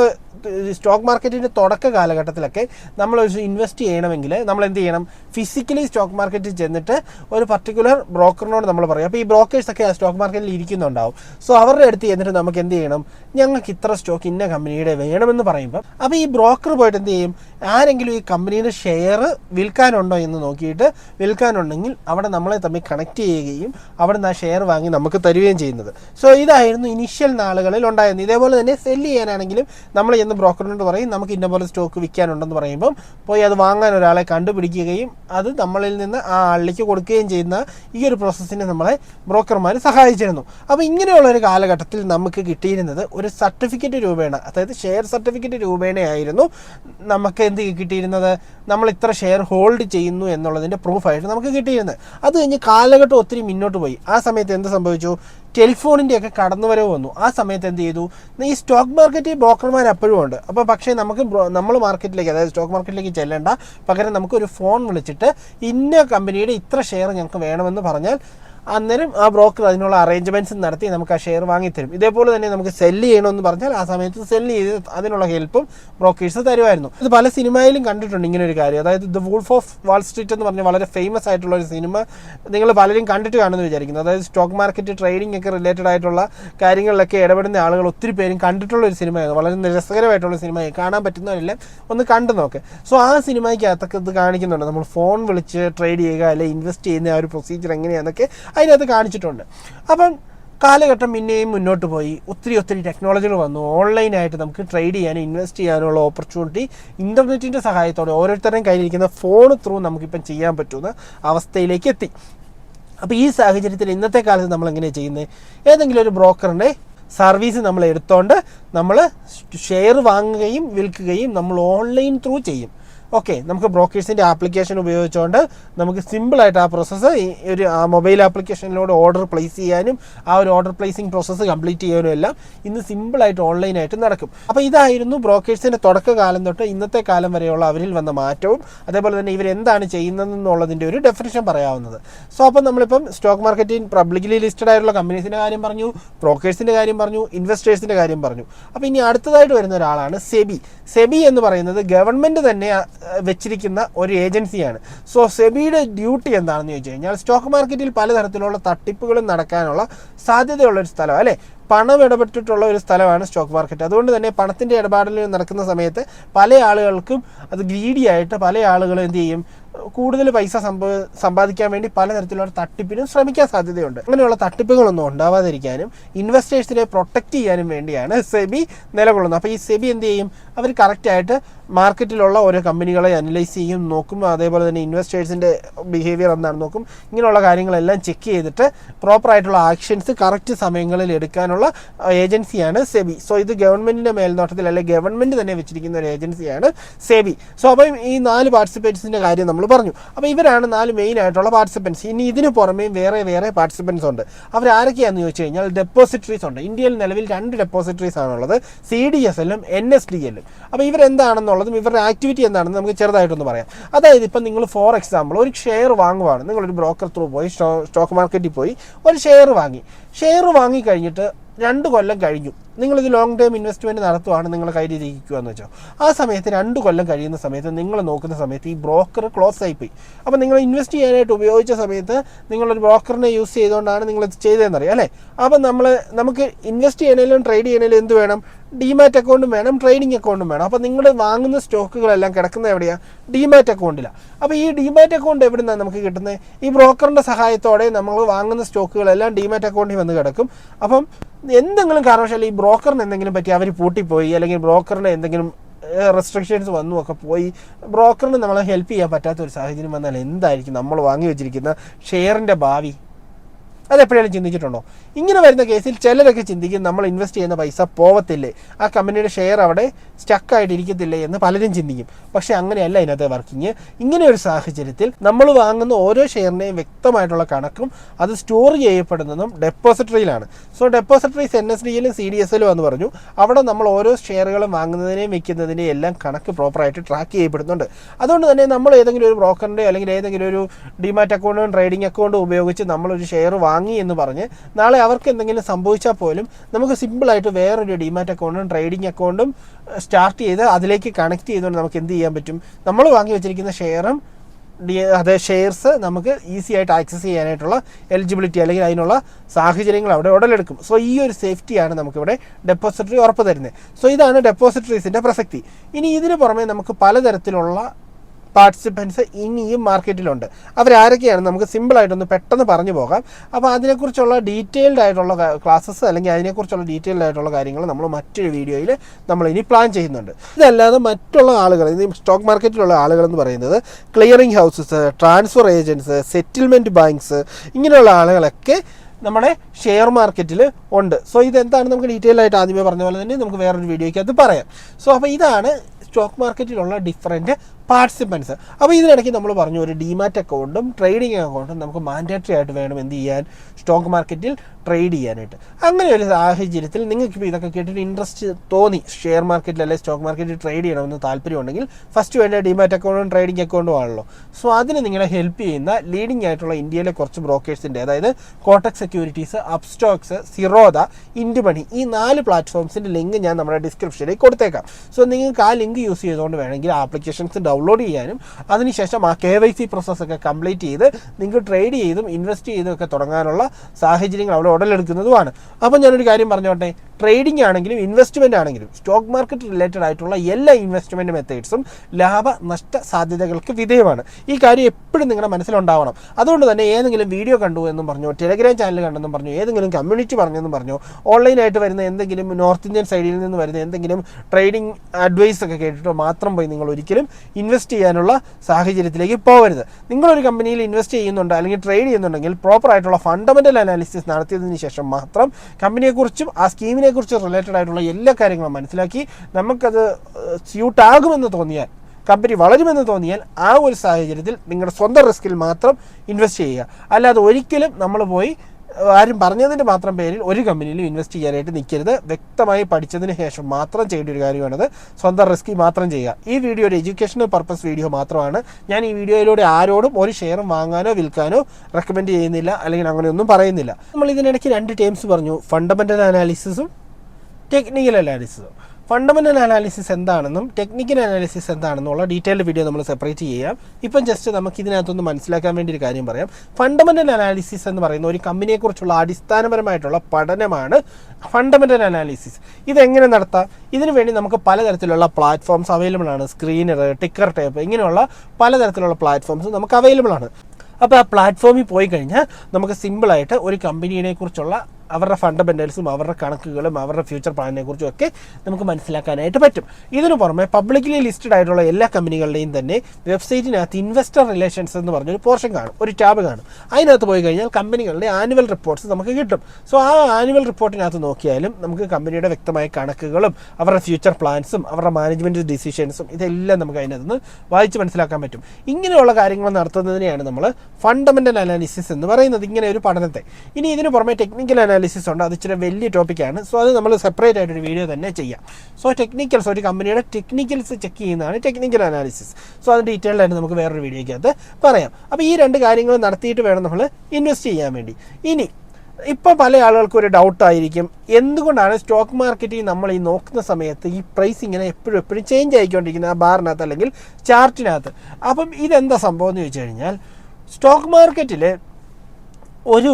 സ്റ്റോക്ക് മാർക്കറ്റിന്റെ തുടക്ക കാലഘട്ടത്തിലൊക്കെ നമ്മൾ ഇൻവെസ്റ്റ് ചെയ്യണമെങ്കിൽ നമ്മൾ എന്ത് ചെയ്യണം? ഫിസിക്കലി സ്റ്റോക്ക് മാർക്കറ്റിൽ ചെന്നിട്ട് ഒരു പർട്ടിക്കുലർ ബ്രോക്കറിനോട് നമ്മൾ പറയും. അപ്പോൾ ഈ ബ്രോക്കേഴ്സൊക്കെ സ്റ്റോക്ക് മാർക്കറ്റിൽ ഇരിക്കുന്നുണ്ടാവും. സോ അവരുടെ അടുത്ത് ചെന്നിട്ട് നമുക്ക് എന്ത് ചെയ്യണം? ഞങ്ങൾക്ക് ഇത്ര സ്റ്റോക്ക് ഇന്ന കമ്പനിയുടെ വേണമെന്ന് പറയുമ്പോൾ അപ്പോൾ ഈ ബ്രോക്കർ പോയിട്ട് എന്ത് ചെയ്യും? ആരെങ്കിലും ഈ കമ്പനിയുടെ ഷെയർ വിൽക്കാനുണ്ടോ എന്ന് നോക്കിയിട്ട് വിൽക്കാനുണ്ടെങ്കിൽ അവിടെ നമ്മളെ തമ്മിൽ കണക്ട് ചെയ്യുകയും അവിടെ നിന്ന് ആ ഷെയർ വാങ്ങി നമുക്ക് തരികയും ചെയ്യുന്നത്. സോ ഇതായിരുന്നു ഇനിഷ്യൽ നാളുകളിൽ ഉണ്ടായിരുന്നത്. ഇതേപോലെ തന്നെ സെല്ല് ചെയ്യാനാണെങ്കിലും നമ്മൾ ചെന്ന് ബ്രോക്കറിനോട് പറയും നമുക്ക് ഇന്ന പോലെ സ്റ്റോക്ക് വിൽക്കാനുണ്ടെന്ന് പറയുമ്പം പോയി അത് വാങ്ങാൻ ഒരാളെ കണ്ടുപിടിക്കുകയും അത് നമ്മളിൽ നിന്ന് ആ ആളിലേക്ക് കൊടുക്കുകയും ചെയ്യുന്ന ഈ ഒരു പ്രോസസ്സിനെ നമ്മളെ ബ്രോക്കർമാർ സഹായിച്ചിരുന്നു. അപ്പോൾ ഇങ്ങനെയുള്ള ഒരു കാലഘട്ടത്തിൽ നമുക്ക് കിട്ടിയിരുന്നത് ഒരു സർട്ടിഫിക്കറ്റ് രൂപേണ അതായത് ഷെയർ സർട്ടിഫിക്കറ്റ് രൂപേണയായിരുന്നു നമുക്ക് എന്ത് കിട്ടിയിരുന്നത്? നമ്മൾ ഇത്ര ഷെയർ ഹോൾഡ് ചെയ്യുന്നു എന്നുള്ളതിന്റെ പ്രൂഫായിട്ട് നമുക്ക് കിട്ടിയിരുന്നത്. അത് കഴിഞ്ഞ് കാലഘട്ടം ഒത്തിരി മുന്നോട്ട് പോയി. ആ സമയത്ത് എന്ത് സംഭവിച്ചു? ടെലിഫോണിന്റെയൊക്കെ കടന്നുവരവ് വന്നു. ആ സമയത്ത് എന്ത് ചെയ്തു? ഈ സ്റ്റോക്ക് മാർക്കറ്റിൽ ബ്രോക്കർമാർ അപ്പോഴും ഉണ്ട്. അപ്പോൾ പക്ഷേ നമുക്ക് നമ്മൾ മാർക്കറ്റിലേക്ക് അതായത് സ്റ്റോക്ക് മാർക്കറ്റിലേക്ക് ചെല്ലേണ്ട പകരം നമുക്കൊരു ഫോൺ വിളിച്ചിട്ട് ഇന്ന കമ്പനിയുടെ ഇത്ര ഷെയർ ഞങ്ങൾക്ക് വേണമെന്ന് പറഞ്ഞാൽ അന്നേരം ആ ബ്രോക്കർ അതിനുള്ള അറേഞ്ച്മെന്റ്സ് നടത്തി നമുക്ക് ആ ഷെയർ വാങ്ങിത്തരും. ഇതേപോലെ തന്നെ നമുക്ക് സെല്ല് ചെയ്യണമെന്ന് പറഞ്ഞാൽ ആ സമയത്ത് സെല്ല് ചെയ്ത് അതിനുള്ള ഹെൽപ്പും ബ്രോക്കേഴ്സ് തരുമായിരുന്നു. ഇത് പല സിനിമയിലും കണ്ടിട്ടുണ്ട് ഇങ്ങനെ ഒരു കാര്യം. അതായത് the Wolf of Wall Street എന്ന് പറഞ്ഞ വളരെ ഫേമസ് ആയിട്ടുള്ള ഒരു സിനിമ നിങ്ങൾ പലരും കണ്ടിട്ട് കാണുമെന്ന് വിചാരിക്കുന്നു. അതായത് സ്റ്റോക്ക് മാർക്കറ്റ് ട്രേഡിംഗ് ഒക്കെ റിലേറ്റഡ് ആയിട്ടുള്ള കാര്യങ്ങളിലൊക്കെ ഇടപെടുന്ന ആളുകൾ ഒത്തിരി പേരും കണ്ടിട്ടുള്ള ഒരു സിനിമയാണ് വളരെ രസകരമായിട്ടുള്ള സിനിമ കാണാൻ പറ്റുന്നവരെല്ലാം ഒന്ന് കണ്ടു നോക്ക്. സോ ആ സിനിമയ്ക്കകത്തൊക്കെ ഇത് കാണിക്കുന്നുണ്ട്. നമ്മൾ ഫോൺ വിളിച്ച് ട്രേഡ് ചെയ്യുക അല്ലെങ്കിൽ ഇൻവെസ്റ്റ് ചെയ്യുന്ന ആ ഒരു പ്രൊസീജിയർ എങ്ങനെയാണെന്നൊക്കെ അതിനകത്ത് കാണിച്ചിട്ടുണ്ട്. അപ്പം കാലഘട്ടം പിന്നെയും മുന്നോട്ട് പോയി. ഒത്തിരി ഒത്തിരി ടെക്നോളജികൾ വന്നു. ഓൺലൈനായിട്ട് നമുക്ക് ട്രേഡ് ചെയ്യാനും ഇൻവെസ്റ്റ് ചെയ്യാനുള്ള ഓപ്പർച്യൂണിറ്റി ഇന്റർനെറ്റിന്റെ സഹായത്തോടെ ഓരോരുത്തരുടെയും കയ്യിലിരിക്കുന്ന ഫോൺ ത്രൂ നമുക്കിപ്പം ചെയ്യാൻ പറ്റുന്ന അവസ്ഥയിലേക്ക് എത്തി. അപ്പോൾ ഈ സാഹചര്യത്തിൽ ഇന്നത്തെ കാലത്ത് നമ്മൾ എങ്ങനെയാണ് ചെയ്യുന്നത്? ഏതെങ്കിലും ഒരു ബ്രോക്കറിന്റെ സർവീസ് നമ്മൾ എടുത്തോണ്ട് നമ്മൾ ഷെയർ വാങ്ങുകയും വിൽക്കുകയും നമ്മൾ ഓൺലൈൻ ത്രൂ ചെയ്യും. ഓക്കെ നമുക്ക് ബ്രോക്കേഴ്സിന്റെ ആപ്ലിക്കേഷൻ ഉപയോഗിച്ചുകൊണ്ട് നമുക്ക് സിമ്പിളായിട്ട് ആ പ്രോസസ്സ് ഒരു മൊബൈൽ ആപ്ലിക്കേഷനിലൂടെ ഓർഡർ പ്ലേസ് ചെയ്യാനും ആ ഒരു ഓർഡർ പ്ലേസിംഗ് പ്രോസസ്സ് കംപ്ലീറ്റ് ചെയ്യാനും എല്ലാം ഇന്ന് സിമ്പിളായിട്ട് ഓൺലൈനായിട്ട് നടക്കും. അപ്പോൾ ഇതായിരുന്നു ബ്രോക്കേഴ്സിന്റെ തുടക്കകാലം തൊട്ട് ഇന്നത്തെ കാലം വരെയുള്ള അവരിൽ വന്ന മാറ്റവും അതേപോലെ തന്നെ ഇവരെന്താണ് ചെയ്യുന്നതെന്നുള്ളതിന്റെ ഒരു ഡെഫിനിഷൻ പറയാവുന്നത്. സോ അപ്പോൾ നമ്മളിപ്പം സ്റ്റോക്ക് മാർക്കറ്റിൽ പബ്ലിക്കലി ലിസ്റ്റഡ് ആയിട്ടുള്ള കമ്പനീസിന്റെ കാര്യം പറഞ്ഞു ബ്രോക്കേഴ്സിന്റെ കാര്യം പറഞ്ഞു ഇൻവെസ്റ്റേഴ്സിന്റെ കാര്യം പറഞ്ഞു. അപ്പോൾ ഇനി അടുത്തതായിട്ട് വരുന്ന ഒരാളാണ് സെബി. സെബി എന്ന് പറയുന്നത് ഗവൺമെന്റ് തന്നെ വെച്ചിരിക്കുന്ന ഒരു ഏജൻസിയാണ്. സോ സെബിയുടെ ഡ്യൂട്ടി എന്താണെന്ന് ചോദിച്ചു കഴിഞ്ഞാൽ സ്റ്റോക്ക് മാർക്കറ്റിൽ പലതരത്തിലുള്ള തട്ടിപ്പുകളും നടക്കാനുള്ള സാധ്യതയുള്ള ഒരു സ്ഥലം അല്ലേ? പണം ഇടപെട്ടിട്ടുള്ള ഒരു സ്ഥലമാണ് സ്റ്റോക്ക് മാർക്കറ്റ്. അതുകൊണ്ട് തന്നെ പണത്തിന്റെ ഇടപാടിൽ നടക്കുന്ന സമയത്ത് പല ആളുകൾക്കും അത് ഗ്രീഡി ആയിട്ട് പല ആളുകളും എന്ത് ചെയ്യും? കൂടുതൽ പൈസ സമ്പാദിക്കാൻ വേണ്ടി പലതരത്തിലുള്ള തട്ടിപ്പിനും ശ്രമിക്കാൻ സാധ്യതയുണ്ട്. അങ്ങനെയുള്ള തട്ടിപ്പുകളൊന്നും ഉണ്ടാവാതിരിക്കാനും ഇൻവെസ്റ്റേഴ്സിനെ പ്രൊട്ടക്റ്റ് ചെയ്യാനും വേണ്ടിയാണ് സെബി നിലകൊള്ളുന്നത്. അപ്പോൾ ഈ സെബി എന്ത് ചെയ്യും? അവർ കറക്റ്റായിട്ട് മാർക്കറ്റിലുള്ള ഓരോ കമ്പനികളെ അനലൈസ് ചെയ്യും നോക്കും. അതേപോലെ തന്നെ ഇൻവെസ്റ്റേഴ്സിന്റെ ബിഹേവിയർ എന്താണെന്ന് നോക്കും. ഇങ്ങനെയുള്ള കാര്യങ്ങളെല്ലാം ചെക്ക് ചെയ്തിട്ട് പ്രോപ്പറായിട്ടുള്ള ആക്ഷൻസ് കറക്റ്റ് സമയങ്ങളിൽ എടുക്കാനുള്ള ഏജൻസിയാണ് സെബി സോ ഇത് ഗവൺമെന്റിന്റെ മേൽനോട്ടത്തിൽ അല്ലെങ്കിൽ ഗവൺമെന്റ് തന്നെ വെച്ചിരിക്കുന്ന ഒരു ഏജൻസിയാണ് സെബി സോ അപ്പം ഈ നാല് പാർട്ടിസിപ്പൻസിന്റെ കാര്യം നമ്മൾ പറഞ്ഞു. അപ്പോൾ ഇവരാണ് നാല് മെയിൻ ആയിട്ടുള്ള പാർട്ടിസിപ്പൻസ് ഇനി ഇതിന് പുറമേ വേറെ വേറെ പാർട്ടിസിപ്പൻസ് ഉണ്ട്. അവരാരൊക്കെയാണെന്ന് ചോദിച്ചു കഴിഞ്ഞാൽ ഡെപ്പോസിറ്ററീസ് ഉണ്ട്. ഇന്ത്യയിൽ നിലവിൽ രണ്ട് ഡെപ്പോസിറ്ററീസ് ആണുള്ളത്. സി ഡി എസ് എല്ലും എൻ എസ് ഡി എല്ലും അപ്പോൾ ഇവരെന്താണെന്നുള്ളതും ഇവരുടെ ആക്ടിവിറ്റി എന്താണെന്ന് നമുക്ക് ചെറുതായിട്ടൊന്ന് പറയാം. അതായത് ഇപ്പം നിങ്ങൾ ഫോർ എക്സാമ്പിൾ ഒരു ഷെയർ വാങ്ങുവാണ്. നിങ്ങളൊരു ബ്രോക്കർ ത്രൂ പോയി സ്റ്റോക്ക് മാർക്കറ്റിൽ പോയി ഒരു ഷെയർ വാങ്ങി. ഷെയർ വാങ്ങി കഴിഞ്ഞിട്ട് രണ്ട് കൊല്ലം കഴിഞ്ഞു. നിങ്ങളിത് ലോങ് ടേം ഇൻവെസ്റ്റ്മെന്റ് നടത്തുവാണ് നിങ്ങൾ കയ്യിലിരിക്കുക എന്ന് വെച്ചോ. ആ സമയത്ത് രണ്ട് കൊല്ലം കഴിയുന്ന സമയത്ത് നിങ്ങൾ നോക്കുന്ന സമയത്ത് ഈ ബ്രോക്കർ ക്ലോസ് ആയിപ്പോയി. അപ്പോൾ നിങ്ങൾ ഇൻവെസ്റ്റ് ചെയ്യാനായിട്ട് ഉപയോഗിച്ച സമയത്ത് നിങ്ങളൊരു ബ്രോക്കറിനെ യൂസ് ചെയ്തുകൊണ്ടാണ് നിങ്ങൾ ചെയ്തതെന്നറിയാം അല്ലേ? അപ്പം നമ്മൾ നമുക്ക് ഇൻവെസ്റ്റ് ചെയ്യണേലും ട്രേഡ് ചെയ്യണേലും എന്ത് വേണം? ഡിമാറ്റ് അക്കൗണ്ടും വേണം ട്രേഡിംഗ് അക്കൗണ്ടും വേണം. അപ്പോൾ നിങ്ങൾ വാങ്ങുന്ന സ്റ്റോക്കുകളെല്ലാം കിടക്കുന്നത് എവിടെയാണ് ഡിമാറ്റ് അക്കൗണ്ടിലാണ് അപ്പോൾ ഈ ഡിമാറ്റ് അക്കൗണ്ട് എവിടെ നിന്നാണ് നമുക്ക് കിട്ടുന്നത് ഈ ബ്രോക്കറിന്റെ സഹായത്തോടെ നമ്മൾ വാങ്ങുന്ന സ്റ്റോക്കുകളെല്ലാം ഡിമാറ്റ് അക്കൗണ്ടിൽ വന്ന് കിടക്കും. അപ്പം എന്തെങ്കിലും കാരണവശാലും ഈ ബ്രോക്കറിന് എന്തെങ്കിലും പറ്റി? അവർ പൂട്ടിപ്പോയി. അല്ലെങ്കിൽ ബ്രോക്കറിന് എന്തെങ്കിലും റെസ്ട്രിക്ഷൻസ് വന്നു ഒക്കെ പോയി. ബ്രോക്കറിന് നമ്മളെ ഹെൽപ്പ് ചെയ്യാൻ പറ്റാത്ത ഒരു സാഹചര്യം വന്നാൽ എന്തായിരിക്കും നമ്മൾ വാങ്ങി വെച്ചിരിക്കുന്ന ഷെയറിന്റെ ഭാവി? അതെപ്പോഴാലും ചിന്തിച്ചിട്ടുണ്ടോ? ഇങ്ങനെ വരുന്ന കേസിൽ ചിലരൊക്കെ ചിന്തിക്കും നമ്മൾ ഇൻവെസ്റ്റ് ചെയ്യുന്ന പൈസ പോവത്തില്ലേ? ആ കമ്പനിയുടെ ഷെയർ അവിടെ സ്റ്റക്കായിട്ട് ഇരിക്കത്തില്ലേ എന്ന് പലരും ചിന്തിക്കും. പക്ഷേ അങ്ങനെയല്ല ഇതിനകത്ത് വർക്കിങ് ഇങ്ങനെ ഒരു സാഹചര്യത്തിൽ നമ്മൾ വാങ്ങുന്ന ഓരോ ഷെയറിനെയും വ്യക്തമായിട്ടുള്ള കണക്കും അത് സ്റ്റോർ ചെയ്യപ്പെടുന്നതും ഡെപ്പോസിറ്ററിയിലാണ് സോ ഡെപ്പോസിറ്ററീസ് എൻ എസ് ഡിയിലും സി ഡി എസ് എല്ലും എന്ന് പറഞ്ഞു. അവിടെ നമ്മൾ ഓരോ ഷെയറുകളും വാങ്ങുന്നതിനെയും വിൽക്കുന്നതിന്റെയും എല്ലാം കണക്ക് പ്രോപ്പറായിട്ട് ട്രാക്ക് ചെയ്യപ്പെടുന്നുണ്ട്. അതുകൊണ്ട് തന്നെ നമ്മൾ ഏതെങ്കിലും ഒരു ബ്രോക്കറിന്റെ അല്ലെങ്കിൽ ഏതെങ്കിലും ഒരു ഡിമാറ്റ് അക്കൗണ്ടും ട്രേഡിംഗ് അക്കൗണ്ടും ഉപയോഗിച്ച് നമ്മളൊരു ഷെയർ എന്ന് പറഞ്ഞ് നാളെ അവർക്ക് എന്തെങ്കിലും സംഭവിച്ചാൽ പോലും നമുക്ക് സിമ്പിളായിട്ട് വേറൊരു ഡിമാറ്റ് അക്കൗണ്ടും ട്രേഡിംഗ് അക്കൗണ്ടും സ്റ്റാർട്ട് ചെയ്ത് അതിലേക്ക് കണക്ട് ചെയ്തുകൊണ്ട് നമുക്ക് എന്ത് ചെയ്യാൻ പറ്റും? നമ്മൾ വാങ്ങി വെച്ചിരിക്കുന്ന ഷെയറും അത് ഷെയർസ് നമുക്ക് ഈസി ആയിട്ട് ആക്സസ് ചെയ്യാനായിട്ടുള്ള എലിജിബിലിറ്റി അല്ലെങ്കിൽ അതിനുള്ള സാഹചര്യങ്ങൾ അവിടെ ഉടലെടുക്കും. സോ ഈ ഒരു സേഫ്റ്റിയാണ് നമുക്കിവിടെ ഡെപ്പോസിറ്ററി ഉറപ്പ് തരുന്നത്. സോ ഇതാണ് ഡെപ്പോസിറ്ററീസിന്റെ പ്രസക്തി. ഇനി ഇതിന് പുറമെ നമുക്ക് പലതരത്തിലുള്ള പാർട്ടിസിപ്പൻസ് ഇനിയും മാർക്കറ്റിലുണ്ട്. അവരാരൊക്കെയാണ്? നമുക്ക് സിമ്പിളായിട്ടൊന്ന് പെട്ടെന്ന് പറഞ്ഞു പോകാം. അപ്പോൾ അതിനെക്കുറിച്ചുള്ള ഡീറ്റെയിൽഡ് ആയിട്ടുള്ള ക്ലാസ്സസ് അല്ലെങ്കിൽ അതിനെക്കുറിച്ചുള്ള ഡീറ്റെയിൽഡ് ആയിട്ടുള്ള കാര്യങ്ങൾ നമ്മൾ മറ്റൊരു വീഡിയോയിൽ നമ്മൾ ഇനി പ്ലാൻ ചെയ്യുന്നുണ്ട്. ഇതല്ലാതെ മറ്റുള്ള ആളുകൾ ഇനി സ്റ്റോക്ക് മാർക്കറ്റിലുള്ള ആളുകൾ എന്ന് പറയുന്നത് clearing houses transfer agents settlement banks ഇങ്ങനെയുള്ള ആളുകളൊക്കെ നമ്മുടെ ഷെയർ മാർക്കറ്റിൽ ഉണ്ട്. സോ ഇതെന്താണ് നമുക്ക് ഡീറ്റെയിൽ ആയിട്ട് ആദ്യമേ പറഞ്ഞ പോലെ തന്നെ നമുക്ക് വേറൊരു വീഡിയോയ്ക്ക് അത് പറയാം. സോ അപ്പോൾ ഇതാണ് സ്റ്റോക്ക് മാർക്കറ്റിലുള്ള ഡിഫറെന്റ് പാർട്ടിസിപ്പൻസ് അപ്പോൾ ഇതിനിടയ്ക്ക് നമ്മൾ പറഞ്ഞു ഒരു ഡിമാറ്റ് അക്കൗണ്ടും ട്രേഡിംഗ് അക്കൗണ്ടും നമുക്ക് മാൻഡേറ്ററി ആയിട്ട് വേണം എന്ത് ചെയ്യാൻ? സ്റ്റോക്ക് മാർക്കറ്റിൽ ട്രേഡ് ചെയ്യാനായിട്ട്. അങ്ങനെ ഒരു സാഹചര്യത്തിൽ നിങ്ങൾക്ക് ഇപ്പോൾ ഇതൊക്കെ കേട്ടിട്ട് ഇൻട്രസ്റ്റ് തോന്നി. ഷെയർ മാർക്കറ്റിൽ അല്ലെങ്കിൽ സ്റ്റോക്ക് മാർക്കറ്റിൽ ട്രേഡ് ചെയ്യണമെന്ന് താല്പര്യമുണ്ടെങ്കിൽ ഫസ്റ്റ് വേണ്ട ഡിമാറ്റ് അക്കൗണ്ടും ട്രേഡിംഗ് അക്കൗണ്ടും ആണല്ലോ. സോ അതിന് നിങ്ങളെ ഹെൽപ്പ് ചെയ്യുന്ന ലീഡിംഗ് ആയിട്ടുള്ള ഇന്ത്യയിലെ കുറച്ച് ബ്രോക്കേഴ്സിന്റെ അതായത് കോട്ടക് സെക്യൂരിറ്റീസ് അപ്സ്റ്റോക്സ് സിറോദ ഇൻഡുമണി ഈ നാല് പ്ലാറ്റ്ഫോംസിന്റെ ലിങ്ക് ഞാൻ നമ്മുടെ ഡിസ്ക്രിപ്ഷനിൽ കൊടുത്തേക്കാം. സോ നിങ്ങൾക്ക് ആ ലിങ്ക് യൂസ് ചെയ്തുകൊണ്ട് വേണമെങ്കിൽ ആപ്ലിക്കേഷൻസ് ഡൗൺലോഡ് ചെയ്യാനും അതിനുശേഷം ആ കെ വൈ സി പ്രോസസ്സൊക്കെ കംപ്ലീറ്റ് ചെയ്ത് നിങ്ങൾക്ക് ട്രേഡ് ചെയ്തും ഇൻവെസ്റ്റ് ചെയ്തും ഒക്കെ തുടങ്ങാനുള്ള സാഹചര്യങ്ങൾ അവിടെ ഉടലെടുക്കുന്നതുമാണ്. അപ്പം ഞാനൊരു കാര്യം പറഞ്ഞോട്ടെ? ട്രേഡിംഗ് ആണെങ്കിലും ഇൻവെസ്റ്റ്മെന്റ് ആണെങ്കിലും സ്റ്റോക്ക് മാർക്കറ്റ് റിലേറ്റഡ് ആയിട്ടുള്ള എല്ലാ ഇൻവെസ്റ്റ്മെന്റ് മെത്തേഡ്സും ലാഭ നഷ്ട സാധ്യതകൾക്ക് വിധേയമാണ്. ഈ കാര്യം എപ്പോഴും നിങ്ങളുടെ മനസ്സിലുണ്ടാവണം. അതുകൊണ്ട് തന്നെ ഏതെങ്കിലും വീഡിയോ കണ്ടു എന്നും പറഞ്ഞു ടെലഗ്രാം ചാനൽ കണ്ടെന്നും പറഞ്ഞു ഏതെങ്കിലും കമ്മ്യൂണിറ്റി പറഞ്ഞെന്നും പറഞ്ഞു ഓൺലൈനായിട്ട് വരുന്ന എന്തെങ്കിലും നോർത്ത് ഇന്ത്യൻ സൈഡിൽ നിന്ന് വരുന്ന എന്തെങ്കിലും ട്രേഡിംഗ് അഡ്വൈസ് ഒക്കെ കേട്ടിട്ട് മാത്രം പോയി നിങ്ങൾ ഒരിക്കലും ഇൻവെസ്റ്റ് ചെയ്യാനുള്ള സാഹചര്യത്തിലേക്ക് പോകരുത്. നിങ്ങളൊരു കമ്പനിയിൽ ഇൻവെസ്റ്റ് ചെയ്യുന്നുണ്ട് അല്ലെങ്കിൽ ട്രേഡ് ചെയ്യുന്നുണ്ടെങ്കിൽ പ്രോപ്പർ ആയിട്ടുള്ള ഫണ്ടമെന്റൽ അനാലിസിസ് നടത്തിയതിന് ശേഷം മാത്രം കമ്പനിയെക്കുറിച്ചും ആ സ്കീമിനെക്കുറിച്ചും റിലേറ്റഡ് ആയിട്ടുള്ള എല്ലാ കാര്യങ്ങളും മനസ്സിലാക്കി നമുക്കത് സ്യൂട്ട് ആകുമെന്ന് തോന്നിയാൽ കമ്പനി വളരുമെന്ന് തോന്നിയാൽ ആ ഒരു സാഹചര്യത്തിൽ നിങ്ങളുടെ സ്വന്തം റിസ്കിൽ മാത്രം ഇൻവെസ്റ്റ് ചെയ്യുക. അല്ലാതെ ഒരിക്കലും നമ്മൾ പോയി ആരും പറഞ്ഞതിന്റെ മാത്രം പേരിൽ ഒരു കമ്പനിയിലും ഇൻവെസ്റ്റ് ചെയ്യാനായിട്ട് നിൽക്കരുത്. വ്യക്തമായി പഠിച്ചതിന് ശേഷം മാത്രം ചെയ്യേണ്ട ഒരു കാര്യമാണത്. സ്വന്തം റിസ്ക് മാത്രം ചെയ്യുക. ഈ വീഡിയോ ഒരു എഡ്യൂക്കേഷണൽ പർപ്പസ് വീഡിയോ മാത്രമാണ്. ഞാൻ ഈ വീഡിയോയിലൂടെ ആരോടും ഒരു ഷെയറും വാങ്ങാനോ വിൽക്കാനോ റെക്കമെൻഡ് ചെയ്യുന്നില്ല അല്ലെങ്കിൽ അങ്ങനെയൊന്നും പറയുന്നില്ല. നമ്മൾ ഇതിനിടയ്ക്ക് രണ്ട് ടേംസ് പറഞ്ഞു. ഫണ്ടമെന്റൽ അനാലിസിസും ടെക്നിക്കൽ അനാലിസിസും ഫണ്ടമെന്റൽ അനാലിസിസ് എന്താണെന്നും ടെക്നിക്കൽ അനാലിസിസ് എന്താണെന്നുള്ള ഡീറ്റെയിൽഡ് വീഡിയോ നമ്മൾ സെപ്പറേറ്റ് ചെയ്യാം. ഇപ്പം ജസ്റ്റ് നമുക്ക് ഇതിനകത്തൊന്ന് മനസ്സിലാക്കാൻ വേണ്ടി ഒരു കാര്യം പറയാം. ഫണ്ടമെന്റൽ അനാലിസിസ് എന്ന് പറയുന്ന ഒരു കമ്പനിയെക്കുറിച്ചുള്ള അടിസ്ഥാനപരമായിട്ടുള്ള പഠനമാണ് ഫണ്ടമെന്റൽ അനാലിസിസ് ഇതെങ്ങനെ നടത്താം? ഇതിനു വേണ്ടി നമുക്ക് പലതരത്തിലുള്ള പ്ലാറ്റ്ഫോംസ് അവൈലബിൾ ആണ്. സ്ക്രീനർ ടിക്കർ ടേപ്പ് ഇങ്ങനെയുള്ള പലതരത്തിലുള്ള പ്ലാറ്റ്ഫോംസ് നമുക്ക് അവൈലബിൾ ആണ്. അപ്പോൾ ആ പ്ലാറ്റ്ഫോമിൽ പോയി കഴിഞ്ഞാൽ നമുക്ക് സിമ്പിളായിട്ട് ഒരു കമ്പനിയെ കുറിച്ചുള്ള അവരുടെ ഫണ്ടമെന്റൽസും അവരുടെ കണക്കുകളും അവരുടെ ഫ്യൂച്ചർ പ്ലാനിനെ കുറിച്ചും ഒക്കെ നമുക്ക് മനസ്സിലാക്കാനായിട്ട് പറ്റും. ഇതിനു പുറമെ പബ്ലിക്കലി ലിസ്റ്റഡ് ആയിട്ടുള്ള എല്ലാ കമ്പനികളുടെയും തന്നെ വെബ്സൈറ്റിനകത്ത് ഇൻവെസ്റ്റർ റിലേഷൻസ് എന്ന് പറഞ്ഞൊരു പോർഷൻ കാണും ഒരു ടാബ് കാണും. അതിനകത്ത് പോയി കഴിഞ്ഞാൽ കമ്പനികളുടെ ആനുവൽ റിപ്പോർട്ട്സ് നമുക്ക് കിട്ടും. സോ ആ ആനുവൽ റിപ്പോർട്ടിനകത്ത് നോക്കിയാലും നമുക്ക് കമ്പനിയുടെ വ്യക്തമായ കണക്കുകളും അവരുടെ ഫ്യൂച്ചർ പ്ലാൻസും അവരുടെ മാനേജ്മെന്റ് ഡിസിഷൻസും ഇതെല്ലാം നമുക്ക് അതിനകത്ത് വായിച്ച് മനസ്സിലാക്കാൻ പറ്റും. ഇങ്ങനെയുള്ള കാര്യങ്ങൾ നടത്തുന്നതിനെയാണ് നമ്മൾ ഫണ്ടമെന്റൽ അനാലിസിസ് എന്ന് പറയുന്നത്. ഇങ്ങനെ ഒരു പഠനത്തെ. ഇനി ഇതിനു പുറമെ ടെക്നിക്കൽ ഉണ്ട്. അത് ഇച്ചിരി വലിയ ടോപ്പിക്കാണ് സോ അത് നമ്മൾ സെപ്പറേറ്റ് ആയിട്ടൊരു വീഡിയോ തന്നെ ചെയ്യാം. സോ ടെക്നിക്കൽസ് ഒരു കമ്പനിയുടെ ടെക്നിക്കൽസ് ചെക്ക് ചെയ്യുന്നതാണ് ടെക്നിക്കൽ അനാലിസിസ് സോ അത് ഡീറ്റെയിൽഡ് ആയിട്ട് നമുക്ക് വേറൊരു വീഡിയോയ്ക്കകത്ത് പറയാം. അപ്പോൾ ഈ രണ്ട് കാര്യങ്ങൾ നടത്തിയിട്ട് വേണം നമ്മൾ ഇൻവെസ്റ്റ് ചെയ്യാൻ വേണ്ടി. ഇനി ഇപ്പോൾ പല ആളുകൾക്കും ഒരു ഡൗട്ടായിരിക്കും എന്തുകൊണ്ടാണ് സ്റ്റോക്ക് മാർക്കറ്റിൽ നമ്മൾ ഈ നോക്കുന്ന സമയത്ത് ഈ പ്രൈസ് ഇങ്ങനെ എപ്പോഴും എപ്പോഴും ചേഞ്ച് ആയിക്കൊണ്ടിരിക്കുന്നത്? ആ ബാറിനകത്ത് അല്ലെങ്കിൽ ചാർട്ടിനകത്ത് അപ്പം ഇതെന്താ സംഭവം എന്ന് ചോദിച്ചു കഴിഞ്ഞാൽ സ്റ്റോക്ക് മാർക്കറ്റിൽ ഒരു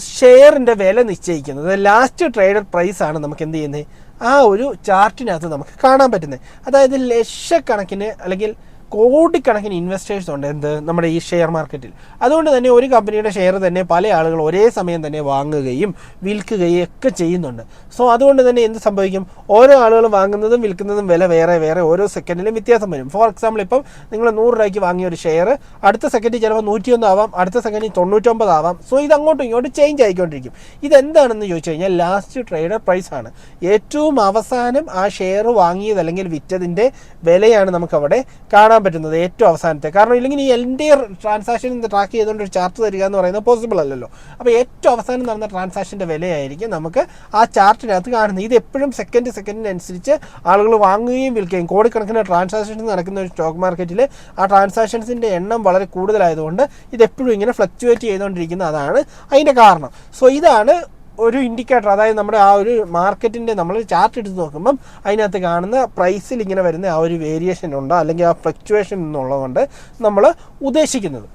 ഷെയറിന്റെ വില നിശ്ചയിക്കുന്നത്. ലാസ്റ്റ് ട്രേഡർ പ്രൈസ് ആണ് നമുക്ക് എന്ത് ചെയ്യുന്നത്? ആ ഒരു ചാർട്ടിനകത്ത് നമുക്ക് കാണാൻ പറ്റുന്നത്. അതായത് ലക്ഷക്കണക്കിന് അല്ലെങ്കിൽ കോടിക്കണക്കിന് ഇൻവെസ്റ്റേഴ്സ് ഉണ്ട്. എന്ത്? നമ്മുടെ ഈ ഷെയർ മാർക്കറ്റിൽ അതുകൊണ്ട് തന്നെ ഒരു കമ്പനിയുടെ ഷെയർ തന്നെ പല ആളുകൾ ഒരേ സമയം തന്നെ വാങ്ങുകയും വിൽക്കുകയും ഒക്കെ ചെയ്യുന്നുണ്ട്. സോ അതുകൊണ്ട് തന്നെ എന്ത് സംഭവിക്കും? ഓരോ ആളുകൾ വാങ്ങുന്നതും വിൽക്കുന്നതും വില വേറെ വേറെ ഓരോ സെക്കൻഡിലും വ്യത്യാസം വരും. ഫോർ എക്സാമ്പിൾ ഇപ്പം നിങ്ങൾ നൂറ് രൂപയ്ക്ക് വാങ്ങിയ ഒരു ഷെയർ അടുത്ത സെക്കൻഡിൽ ചിലപ്പോൾ നൂറ്റിയൊന്ന് ആവാം അടുത്ത സെക്കൻഡിൽ തൊണ്ണൂറ്റൊമ്പത് ആവാം. സോ ഇത് അങ്ങോട്ടും ഇങ്ങോട്ടും ചേഞ്ച് ആയിക്കൊണ്ടിരിക്കും. ഇതെന്താണെന്ന് ചോദിച്ചു കഴിഞ്ഞാൽ ലാസ്റ്റ് ട്രേഡർ പ്രൈസ് ആണ്. ഏറ്റവും അവസാനം ആ ഷെയർ വാങ്ങിയത് അല്ലെങ്കിൽ വിറ്റതിന്റെ വിലയാണ് നമുക്കവിടെ കാണാൻ പറ്റുന്നത് ഏറ്റവും അവസാനത്തെ. കാരണം ഇല്ലെങ്കിൽ ഈ എന്റെ ട്രാൻസാക്ഷൻ ട്രാക്ക് ചെയ്തുകൊണ്ട് ഒരു ചാർട്ട് തരിക എന്ന് പറയുന്നത് പോസിബിൾ അല്ലല്ലോ. അപ്പോൾ ഏറ്റവും അവസാനം നടന്ന ട്രാൻസാക്ഷന്റെ വിലയായിരിക്കും നമുക്ക് ആ ചാർട്ടിനകത്ത് കാണുന്നത്. ഇത് എപ്പോഴും സെക്കൻഡ് സെക്കൻഡിനനുസരിച്ച് ആളുകൾ വാങ്ങുകയും വിൽക്കുകയും കോടിക്കണക്കിന് ട്രാൻസാക്ഷൻസ് നടക്കുന്ന ഒരു സ്റ്റോക്ക് മാർക്കറ്റിൽ ആ ട്രാൻസാക്ഷൻസിന്റെ എണ്ണം വളരെ കൂടുതലായതുകൊണ്ട് ഇത് എപ്പോഴും ഇങ്ങനെ ഫ്ലക്ച്വേറ്റ് ചെയ്തുകൊണ്ടിരിക്കുന്ന അതാണ് അതിന്റെ കാരണം. സോ ഇതാണ് ഒരു ഇൻഡിക്കേറ്റർ അതായത് നമ്മുടെ ആ ഒരു മാർക്കറ്റിന്റെ നമ്മൾ ചാർട്ട് എടുത്ത് നോക്കുമ്പം അതിനകത്ത് കാണുന്ന പ്രൈസിൽ ഇങ്ങനെ വരുന്ന ആ ഒരു വേരിയേഷൻ ഉണ്ടോ? അല്ലെങ്കിൽ ആ ഫ്ലക്ച്വേഷൻ എന്നുള്ളതുകൊണ്ട് നമ്മൾ ഉദ്ദേശിക്കുന്നത്.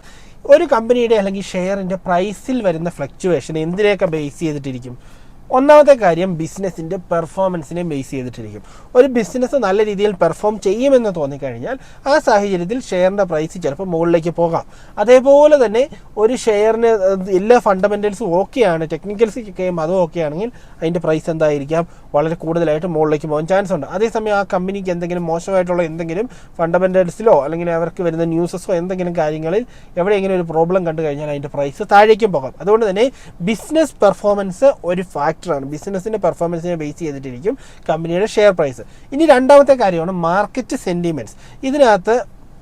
ഒരു കമ്പനിയുടെ അല്ലെങ്കിൽ ഷെയറിന്റെ പ്രൈസിൽ വരുന്ന ഫ്ലക്ച്വേഷൻ എന്തിനെയൊക്കെ ബേസ് ചെയ്തിട്ടിരിക്കും? ഒന്നാമത്തെ കാര്യം ബിസിനസ്സിന്റെ പെർഫോമൻസിനെ ബേസ് ചെയ്തിട്ടിരിക്കും. ഒരു ബിസിനസ് നല്ല രീതിയിൽ പെർഫോം ചെയ്യുമെന്ന് തോന്നിക്കഴിഞ്ഞാൽ ആ സാഹചര്യത്തിൽ ഷെയറിന്റെ പ്രൈസ് ചിലപ്പോൾ മുകളിലേക്ക് പോകാം. അതേപോലെ തന്നെ ഒരു ഷെയറിന് എല്ലാ ഫണ്ടമെന്റൽസും ഓക്കെയാണ് ടെക്നിക്കൽസൊക്കെയും അതും ഓക്കെ ആണെങ്കിൽ അതിന്റെ പ്രൈസ് എന്തായിരിക്കാം? വളരെ കൂടുതലായിട്ട് മുകളിലേക്ക് പോകാൻ ചാൻസ് ഉണ്ട്. അതേസമയം ആ കമ്പനിക്ക് എന്തെങ്കിലും മോശമായിട്ടുള്ള എന്തെങ്കിലും ഫണ്ടമെന്റൽസിലോ അല്ലെങ്കിൽ അവർക്ക് വരുന്ന ന്യൂസസോ എന്തെങ്കിലും കാര്യങ്ങളിൽ എവിടെയെങ്കിലും ഒരു പ്രോബ്ലം കണ്ടു കഴിഞ്ഞാൽ അതിന്റെ പ്രൈസ് താഴേക്കും പോകാം. അതുകൊണ്ട് തന്നെ ബിസിനസ് പെർഫോമൻസ് ഒരു ഫാക്ടറാണ് ബിസിനസ്സിന്റെ പെർഫോമൻസിനെ ബേസ് ചെയ്തിട്ടിരിക്കും. കമ്പനിയുടെ ഷെയർ പ്രൈസ് ഇനി രണ്ടാമത്തെ കാര്യമാണ് മാർക്കറ്റ് സെന്റിമെന്റ്സ് ഇതിനകത്ത്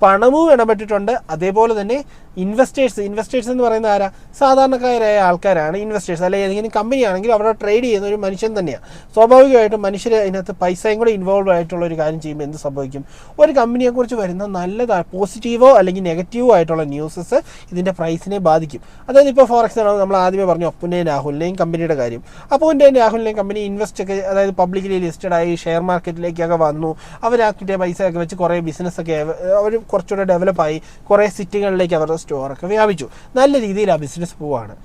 പണവും ഇടപെട്ടിട്ടുണ്ട്. അതേപോലെ തന്നെ ഇൻവെസ്റ്റേഴ്സ് ഇൻവെസ്റ്റേഴ്സ് എന്ന് പറയുന്ന ആരാ? സാധാരണക്കാരായ ആൾക്കാരാണ് ഇൻവെസ്റ്റേഴ്സ് അല്ലെങ്കിൽ ഏതെങ്കിലും കമ്പനി ആണെങ്കിൽ അവിടെ ട്രേഡ് ചെയ്യുന്ന ഒരു മനുഷ്യൻ തന്നെയാണ് സ്വാഭാവികമായിട്ടും മനുഷ്യർ അതിനകത്ത് പൈസയും കൂടെ ഇൻവോൾവ് ആയിട്ടുള്ള ഒരു കാര്യം ചെയ്യുമ്പോൾ എന്ത് സംഭവിക്കും? ഒരു കമ്പനിയെക്കുറിച്ച് വരുന്ന നല്ല പോസിറ്റീവോ അല്ലെങ്കിൽ നെഗറ്റീവോ ആയിട്ടുള്ള ന്യൂസസ് ഇതിന്റെ പ്രൈസിനെ ബാധിക്കും. അതായത് ഇപ്പോൾ ഫോർ എക്സാമ്പിൾ നമ്മൾ ആദ്യമേ പറഞ്ഞു അപ്പുന്റെയും രാഹുലിന്റെയും കമ്പനിയുടെ കാര്യം. അപ്പുന്റെയും രാഹുലിന്റെയും കമ്പനി ഇൻവെസ്റ്റ് ഒക്കെ അതായത് പബ്ലിക്കലി ലിസ്റ്റഡ് ആയി ഷെയർ മാർക്കറ്റിലേക്കൊക്കെ വന്നു. അവർ കിട്ടിയ പൈസ ഒക്കെ വെച്ച് കുറേ ബിസിനസ്സൊക്കെ അവർ കുറച്ചുകൂടെ ഡെവലപ്പായി കുറേ സിറ്റികളിലേക്ക് അവരുടെ സ്റ്റോറൊക്കെ വ്യാപിച്ചു. നല്ല രീതിയിൽ ആ ബിസിനസ് പോവാണ്.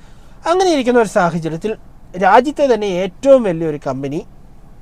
അങ്ങനെ ഇരിക്കുന്ന ഒരു സാഹചര്യത്തിൽ രാജ്യത്തെ തന്നെ ഏറ്റവും വലിയൊരു കമ്പനി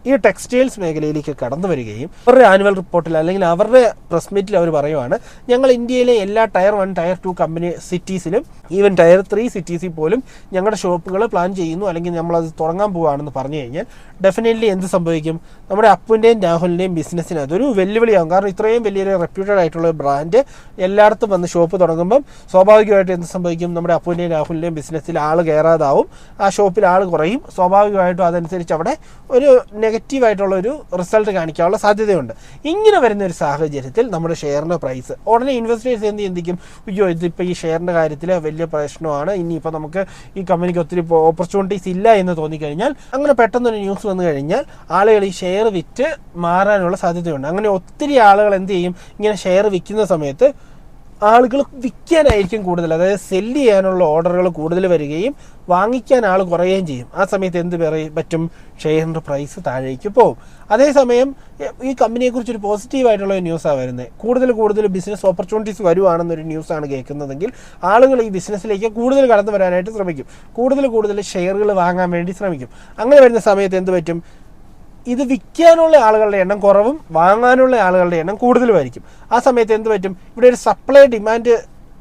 ഈ ടെക്സ്റ്റൈൽസ് മേഖലയിലേക്ക് കടന്നു വരികയും അവരുടെ ആനുവൽ റിപ്പോർട്ടിൽ അല്ലെങ്കിൽ അവരുടെ പ്രസ് മീറ്റിൽ അവർ പറയുവാണ് ഞങ്ങൾ ഇന്ത്യയിലെ എല്ലാ tier one tier two company സിറ്റീസിലും even tier three സിറ്റീസിൽ പോലും ഞങ്ങളുടെ ഷോപ്പുകൾ പ്ലാൻ ചെയ്യുന്നു അല്ലെങ്കിൽ നമ്മളത് തുടങ്ങാൻ പോവുകയാണെന്ന് പറഞ്ഞു കഴിഞ്ഞാൽ ഡെഫിനറ്റ്ലി എന്ത് സംഭവിക്കും? നമ്മുടെ അപ്പുവിന്റെയും രാഹുലിന്റെയും ബിസിനസ്സിന് അതൊരു വെല്ലുവിളിയാകും കാരണം ഇത്രയും വലിയൊരു റെപ്യൂട്ടഡ് ആയിട്ടുള്ള ബ്രാൻഡ് എല്ലായിടത്തും വന്ന് ഷോപ്പ് തുടങ്ങുമ്പം സ്വാഭാവികമായിട്ട് എന്ത് സംഭവിക്കും? നമ്മുടെ അപ്പുവിന്റെയും രാഹുലിന്റെയും ബിസിനസ്സിൽ ആൾ കയറാതാവും. ആ ഷോപ്പിൽ ആൾ കുറയും. സ്വാഭാവികമായിട്ടും അതനുസരിച്ച് അവിടെ ഒരു നെഗറ്റീവായിട്ടുള്ള ഒരു റിസൾട്ട് കാണിക്കാനുള്ള സാധ്യതയുണ്ട്. ഇങ്ങനെ വരുന്ന ഒരു സാഹചര്യത്തിൽ നമ്മുടെ ഷെയറിന്റെ പ്രൈസ് ഉടനെ ഇൻവെസ്റ്റേഴ്സ് എന്ത് ചിന്തിക്കും? അയ്യോ ഇതിപ്പോൾ ഈ ഷെയറിന്റെ കാര്യത്തിൽ വലിയ പ്രശ്നമാണ്. ഇനിയിപ്പോൾ നമുക്ക് ഈ കമ്പനിക്ക് ഒത്തിരി ഓപ്പർച്യൂണിറ്റീസ് ഇല്ല എന്ന് തോന്നിക്കഴിഞ്ഞാൽ അങ്ങനെ പെട്ടെന്നൊരു ന്യൂസ് വന്നു കഴിഞ്ഞാൽ ആളുകൾ ഈ ഷെയർ വിറ്റ് മാറാനുള്ള സാധ്യതയുണ്ട്. അങ്ങനെ ഒത്തിരി ആളുകൾ എന്ത് ചെയ്യും? ഇങ്ങനെ ഷെയർ വിൽക്കുന്ന സമയത്ത് ആളുകൾ വിൽക്കാനായിരിക്കും കൂടുതൽ. അതായത് സെല്ല് ചെയ്യാനുള്ള ഓർഡറുകൾ കൂടുതൽ വരികയും വാങ്ങിക്കാൻ ആൾ കുറയുകയും ചെയ്യും. ആ സമയത്ത് എന്ത് പറയും പറ്റും? ഷെയറിന്റെ പ്രൈസ് താഴേക്ക് പോകും. അതേസമയം ഈ കമ്പനിയെക്കുറിച്ച് ഒരു പോസിറ്റീവായിട്ടുള്ള ന്യൂസാണ് വരുന്നത് കൂടുതൽ കൂടുതൽ ബിസിനസ് ഓപ്പർച്യൂണിറ്റീസ് വരുവാണെന്നൊരു ന്യൂസാണ് കേൾക്കുന്നതെങ്കിൽ ആളുകൾ ഈ ബിസിനസ്സിലേക്ക് കൂടുതൽ കടന്നു വരാനായിട്ട് ശ്രമിക്കും. കൂടുതൽ കൂടുതൽ ഷെയറുകൾ വാങ്ങാൻ വേണ്ടി ശ്രമിക്കും. അങ്ങനെ വരുന്ന സമയത്ത് എന്ത് പറ്റും? ഇത് വിൽക്കാനുള്ള ആളുകളുടെ എണ്ണം കുറവും വാങ്ങാനുള്ള ആളുകളുടെ എണ്ണം കൂടുതലുമായിരിക്കും. ആ സമയത്ത് എന്ത് പറ്റും? ഇവിടെ ഒരു സപ്ലൈ ഡിമാൻഡ്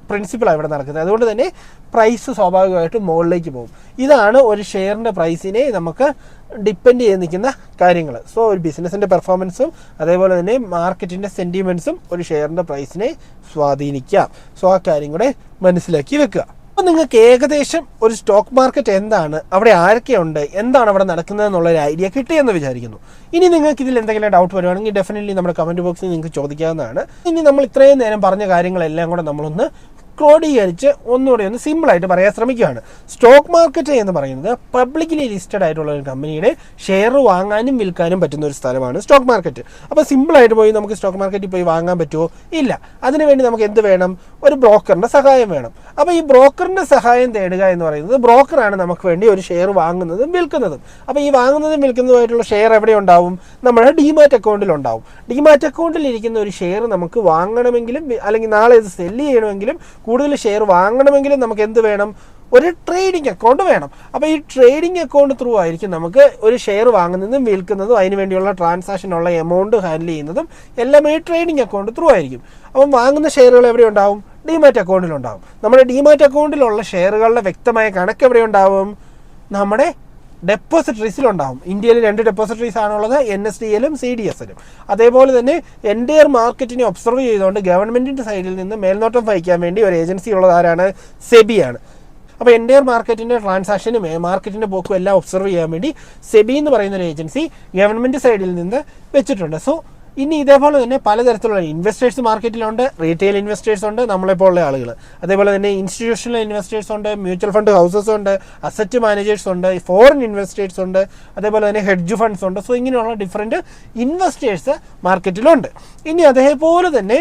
പ്രിൻസിപ്പിളാണ് ഇവിടെ നടക്കുന്നത്. അതുകൊണ്ട് തന്നെ പ്രൈസ് സ്വാഭാവികമായിട്ടും മുകളിലേക്ക് പോകും. ഇതാണ് ഒരു ഷെയറിന്റെ പ്രൈസിനെ നമുക്ക് ഡിപ്പെൻഡ് ചെയ്ത് നിൽക്കുന്ന കാര്യങ്ങൾ സോ ഒരു ബിസിനസ്സിന്റെ പെർഫോമൻസും അതേപോലെ തന്നെ മാർക്കറ്റിന്റെ സെന്റിമെൻസും ഒരു ഷെയറിന്റെ പ്രൈസിനെ സ്വാധീനിക്കാം. സോ ആ കാര്യം കൂടെ മനസ്സിലാക്കി വെക്കുക. അപ്പോൾ നിങ്ങൾക്ക് ഏകദേശം ഒരു സ്റ്റോക്ക് മാർക്കറ്റ് എന്താണ്? അവിടെ ആരൊക്കെയുണ്ട്? എന്താണ് അവിടെ നടക്കുന്നത് എന്നുള്ള ഒരു ഐഡിയ കിട്ടിയെന്ന് വിചാരിക്കുന്നു. ഇനി നിങ്ങൾക്ക് ഇതിൽ എന്തെങ്കിലും ഡൗട്ട് വരുവാണെങ്കിൽ ഡെഫിനറ്റ്ലി നമ്മുടെ കമന്റ് ബോക്സിൽ നിങ്ങൾക്ക് ചോദിക്കാവുന്നതാണ്. ഇനി നമ്മൾ ഇത്രയും നേരം പറഞ്ഞ കാര്യങ്ങളെല്ലാം കൂടെ നമ്മളൊന്ന് ക്രോഡീകരിച്ച് ഒന്നുകൂടി ഒന്ന് സിമ്പിളായിട്ട് പറയാൻ ശ്രമിക്കുകയാണ്. സ്റ്റോക്ക് മാർക്കറ്റ് എന്ന് പറയുന്നത് പബ്ലിക്കലി ലിസ്റ്റഡ് ആയിട്ടുള്ള ഒരു കമ്പനിയുടെ ഷെയർ വാങ്ങാനും വിൽക്കാനും പറ്റുന്ന ഒരു സ്ഥലമാണ് സ്റ്റോക്ക് മാർക്കറ്റ് അപ്പോൾ സിമ്പിളായിട്ട് പോയി നമുക്ക് സ്റ്റോക്ക് മാർക്കറ്റിൽ പോയി വാങ്ങാൻ പറ്റുമോ? ഇല്ല. അതിനുവേണ്ടി നമുക്ക് എന്ത് വേണം? ഒരു ബ്രോക്കറിന്റെ സഹായം വേണം. അപ്പോൾ ഈ ബ്രോക്കറിന്റെ സഹായം തേടുക എന്ന് പറയുന്നത് ബ്രോക്കറാണ് നമുക്ക് വേണ്ടി ഒരു ഷെയർ വാങ്ങുന്നതും വിൽക്കുന്നതും. അപ്പോൾ ഈ വാങ്ങുന്നതും വിൽക്കുന്നതുമായിട്ടുള്ള ഷെയർ എവിടെ ഉണ്ടാവും? നമ്മുടെ ഡിമാറ്റ് അക്കൗണ്ടിൽ ഉണ്ടാവും. ഡിമാറ്റ് അക്കൗണ്ടിൽ ഇരിക്കുന്ന ഒരു ഷെയർ നമുക്ക് വാങ്ങണമെങ്കിലും അല്ലെങ്കിൽ നാളെ ഇത് സെല്ല് ചെയ്യണമെങ്കിലും കൂടുതൽ ഷെയർ വാങ്ങണമെങ്കിലും നമുക്ക് എന്ത് വേണം? ഒരു ട്രേഡിംഗ് അക്കൗണ്ട് വേണം. അപ്പോൾ ഈ ട്രേഡിംഗ് അക്കൗണ്ട് ത്രൂ ആയിരിക്കും നമുക്ക് ഒരു ഷെയർ വാങ്ങുന്നതും വിൽക്കുന്നതും അതിന് വേണ്ടിയുള്ള ട്രാൻസാക്ഷനുള്ള എമൗണ്ട് ഹാൻഡിൽ ചെയ്യുന്നതും എല്ലാം ഈ ട്രേഡിംഗ് അക്കൗണ്ട് ത്രൂ ആയിരിക്കും. അപ്പം വാങ്ങുന്ന ഷെയറുകൾ എവിടെ ഉണ്ടാവും? ഡിമാറ്റ് അക്കൗണ്ടിലുണ്ടാവും നമ്മുടെ ഡിമാറ്റ് അക്കൗണ്ടിലുള്ള ഷെയറുകളുടെ വ്യക്തമായ കണക്ക് എവിടെ ഉണ്ടാവും? നമ്മുടെ ഡെപ്പോസിറ്ററീസിലുണ്ടാവും ഇന്ത്യയിൽ രണ്ട് ഡെപ്പോസിറ്ററീസ് ആണുള്ളത് എൻ എസ് ഡി എല്ലും സി ഡി എസ് എല്ലും അതേപോലെ തന്നെ എന്റെ മാർക്കറ്റിനെ ഒബ്സർവ് ചെയ്തുകൊണ്ട് ഗവൺമെന്റിന്റെ സൈഡിൽ നിന്ന് മേൽനോട്ടം വഹിക്കാൻ വേണ്ടി ഒരു ഏജൻസി ഉള്ളത് ആരാണ്? സെബിയാണ് അപ്പോൾ എന്റെ മാർക്കറ്റിന്റെ ട്രാൻസാക്ഷനും മാർക്കറ്റിന്റെ പോക്കും എല്ലാം ഒബ്സർവ് ചെയ്യാൻ വേണ്ടി സെബി എന്ന് പറയുന്ന ഒരു ഏജൻസി ഗവൺമെന്റ് സൈഡിൽ നിന്ന് വെച്ചിട്ടുണ്ട്. സോ ഇനി ഇതേപോലെ തന്നെ പലതരത്തിലുള്ള ഇൻവെസ്റ്റേഴ്സ് മാർക്കറ്റിലുണ്ട് റീറ്റെയിൽ ഇൻവെസ്റ്റേഴ്സ് ഉണ്ട് നമ്മളെപ്പോലുള്ള ആളുകൾ അതേപോലെ തന്നെ ഇൻസ്റ്റിറ്റ്യൂഷണൽ ഇൻവെസ്റ്റേഴ്സ് ഉണ്ട് മ്യൂച്വൽ ഫണ്ട് ഹൗസസ് ഉണ്ട് അസറ്റ് മാനേജേഴ്സ് ഉണ്ട് ഫോറിൻ ഇൻവെസ്റ്റേഴ്സ് ഉണ്ട് അതേപോലെ തന്നെ ഹെഡ്ജ് ഫണ്ട്സ് ഉണ്ട്. സോ ഇങ്ങനെയുള്ള ഡിഫറെന്റ് ഇൻവെസ്റ്റേഴ്സ് മാർക്കറ്റിലുണ്ട് ഇനി അതേപോലെ തന്നെ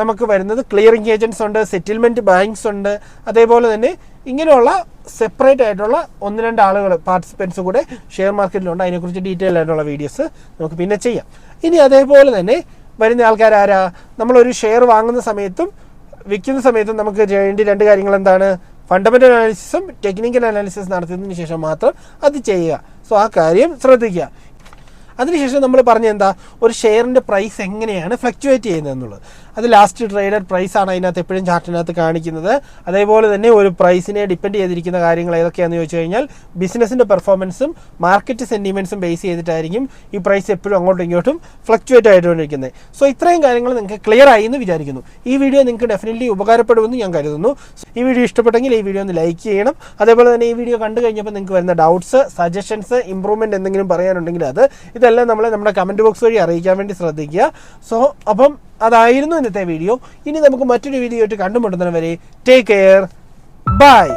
നമുക്ക് വരുന്നത് ക്ലിയറിംഗ് ഏജന്റ്സ് ഉണ്ട് സെറ്റിൽമെന്റ് ബാങ്ക്സ് ഉണ്ട് അതേപോലെ തന്നെ ഇങ്ങനെയുള്ള സെപ്പറേറ്റ് ആയിട്ടുള്ള ഒന്ന് രണ്ട് ആളുകൾ പാർട്ടിസിപ്പൻസ് കൂടെ ഷെയർ മാർക്കറ്റിലുണ്ട് അതിനെക്കുറിച്ച് ഡീറ്റെയിൽ ആയിട്ടുള്ള വീഡിയോസ് നമുക്ക് പിന്നെ ചെയ്യാം. ഇനി അതേപോലെ തന്നെ വരുന്ന ആൾക്കാർ ആരാ നമ്മളൊരു ഷെയർ വാങ്ങുന്ന സമയത്തും വിൽക്കുന്ന സമയത്തും നമുക്ക് ചെയ്യേണ്ട രണ്ട് കാര്യങ്ങൾ എന്താണ്? ഫണ്ടമെന്റൽ അനാലിസിസും ടെക്നിക്കൽ അനാലിസിസ് നടത്തിയതിന് ശേഷം മാത്രം അത് ചെയ്യുക. സോ ആ കാര്യം ശ്രദ്ധിക്കുക. അതിനുശേഷം നമ്മൾ പറഞ്ഞ എന്താ ഒരു ഷെയറിന്റെ പ്രൈസ് എങ്ങനെയാണ് ഫ്ലക്ച്വേറ്റ് ചെയ്യുന്നത് എന്നുള്ളത്. അത് ലാസ്റ്റ് ട്രേഡഡ് പ്രൈസാണ് അതിനകത്ത് എപ്പോഴും ചാർട്ടിനകത്ത് കാണിക്കുന്നത്. അതേപോലെ തന്നെ ഒരു പ്രൈസിനെ ഡിപ്പെൻഡ് ചെയ്തിരിക്കുന്ന കാര്യങ്ങൾ ഏതൊക്കെയാണെന്ന് ചോദിച്ചു കഴിഞ്ഞാൽ ബിസിനസ്സിന്റെ പെർഫോമൻസും മാർക്കറ്റ് സെന്റിമെൻസും ബേസ് ചെയ്തിട്ടായിരിക്കും ഈ പ്രൈസ് എപ്പോഴും അങ്ങോട്ടും ഇങ്ങോട്ടും ഫ്ലക്ച്വേറ്റ് ആയിട്ടുകൊണ്ടിരിക്കുന്നത് സോ ഇത്രയും കാര്യങ്ങൾ നിങ്ങൾക്ക് ക്ലിയർ ആയി എന്ന് വിചാരിക്കുന്നു. ഈ വീഡിയോ നിങ്ങൾക്ക് ഡെഫിനറ്റ്ലി ഉപകാരപ്പെടുമെന്ന് ഞാൻ കരുതുന്നു. ഈ വീഡിയോ ഇഷ്ടപ്പെട്ടെങ്കിൽ ഈ വീഡിയോ ഒന്ന് ലൈക്ക് ചെയ്യണം. അതേപോലെ തന്നെ ഈ വീഡിയോ കണ്ടു കഴിഞ്ഞപ്പോൾ നിങ്ങൾക്ക് വരുന്ന ഡൗട്ട്സ് സജഷൻസ് ഇമ്പ്രൂവ്മെന്റ് എന്തെങ്കിലും പറയാനുണ്ടെങ്കിൽ അത് ഇതെല്ലാം നമ്മളെ നമ്മുടെ കമന്റ് ബോക്സ് വഴി അറിയിക്കാൻ വേണ്ടി ശ്രദ്ധിക്കുക. സോ അപ്പം അതായിരുന്നു ഇന്നത്തെ വീഡിയോ ഇനി നമുക്ക് മറ്റൊരു വീഡിയോ ആയിട്ട് കണ്ടുമുട്ടുന്നവരെ ടേക്ക് കെയർ ബൈ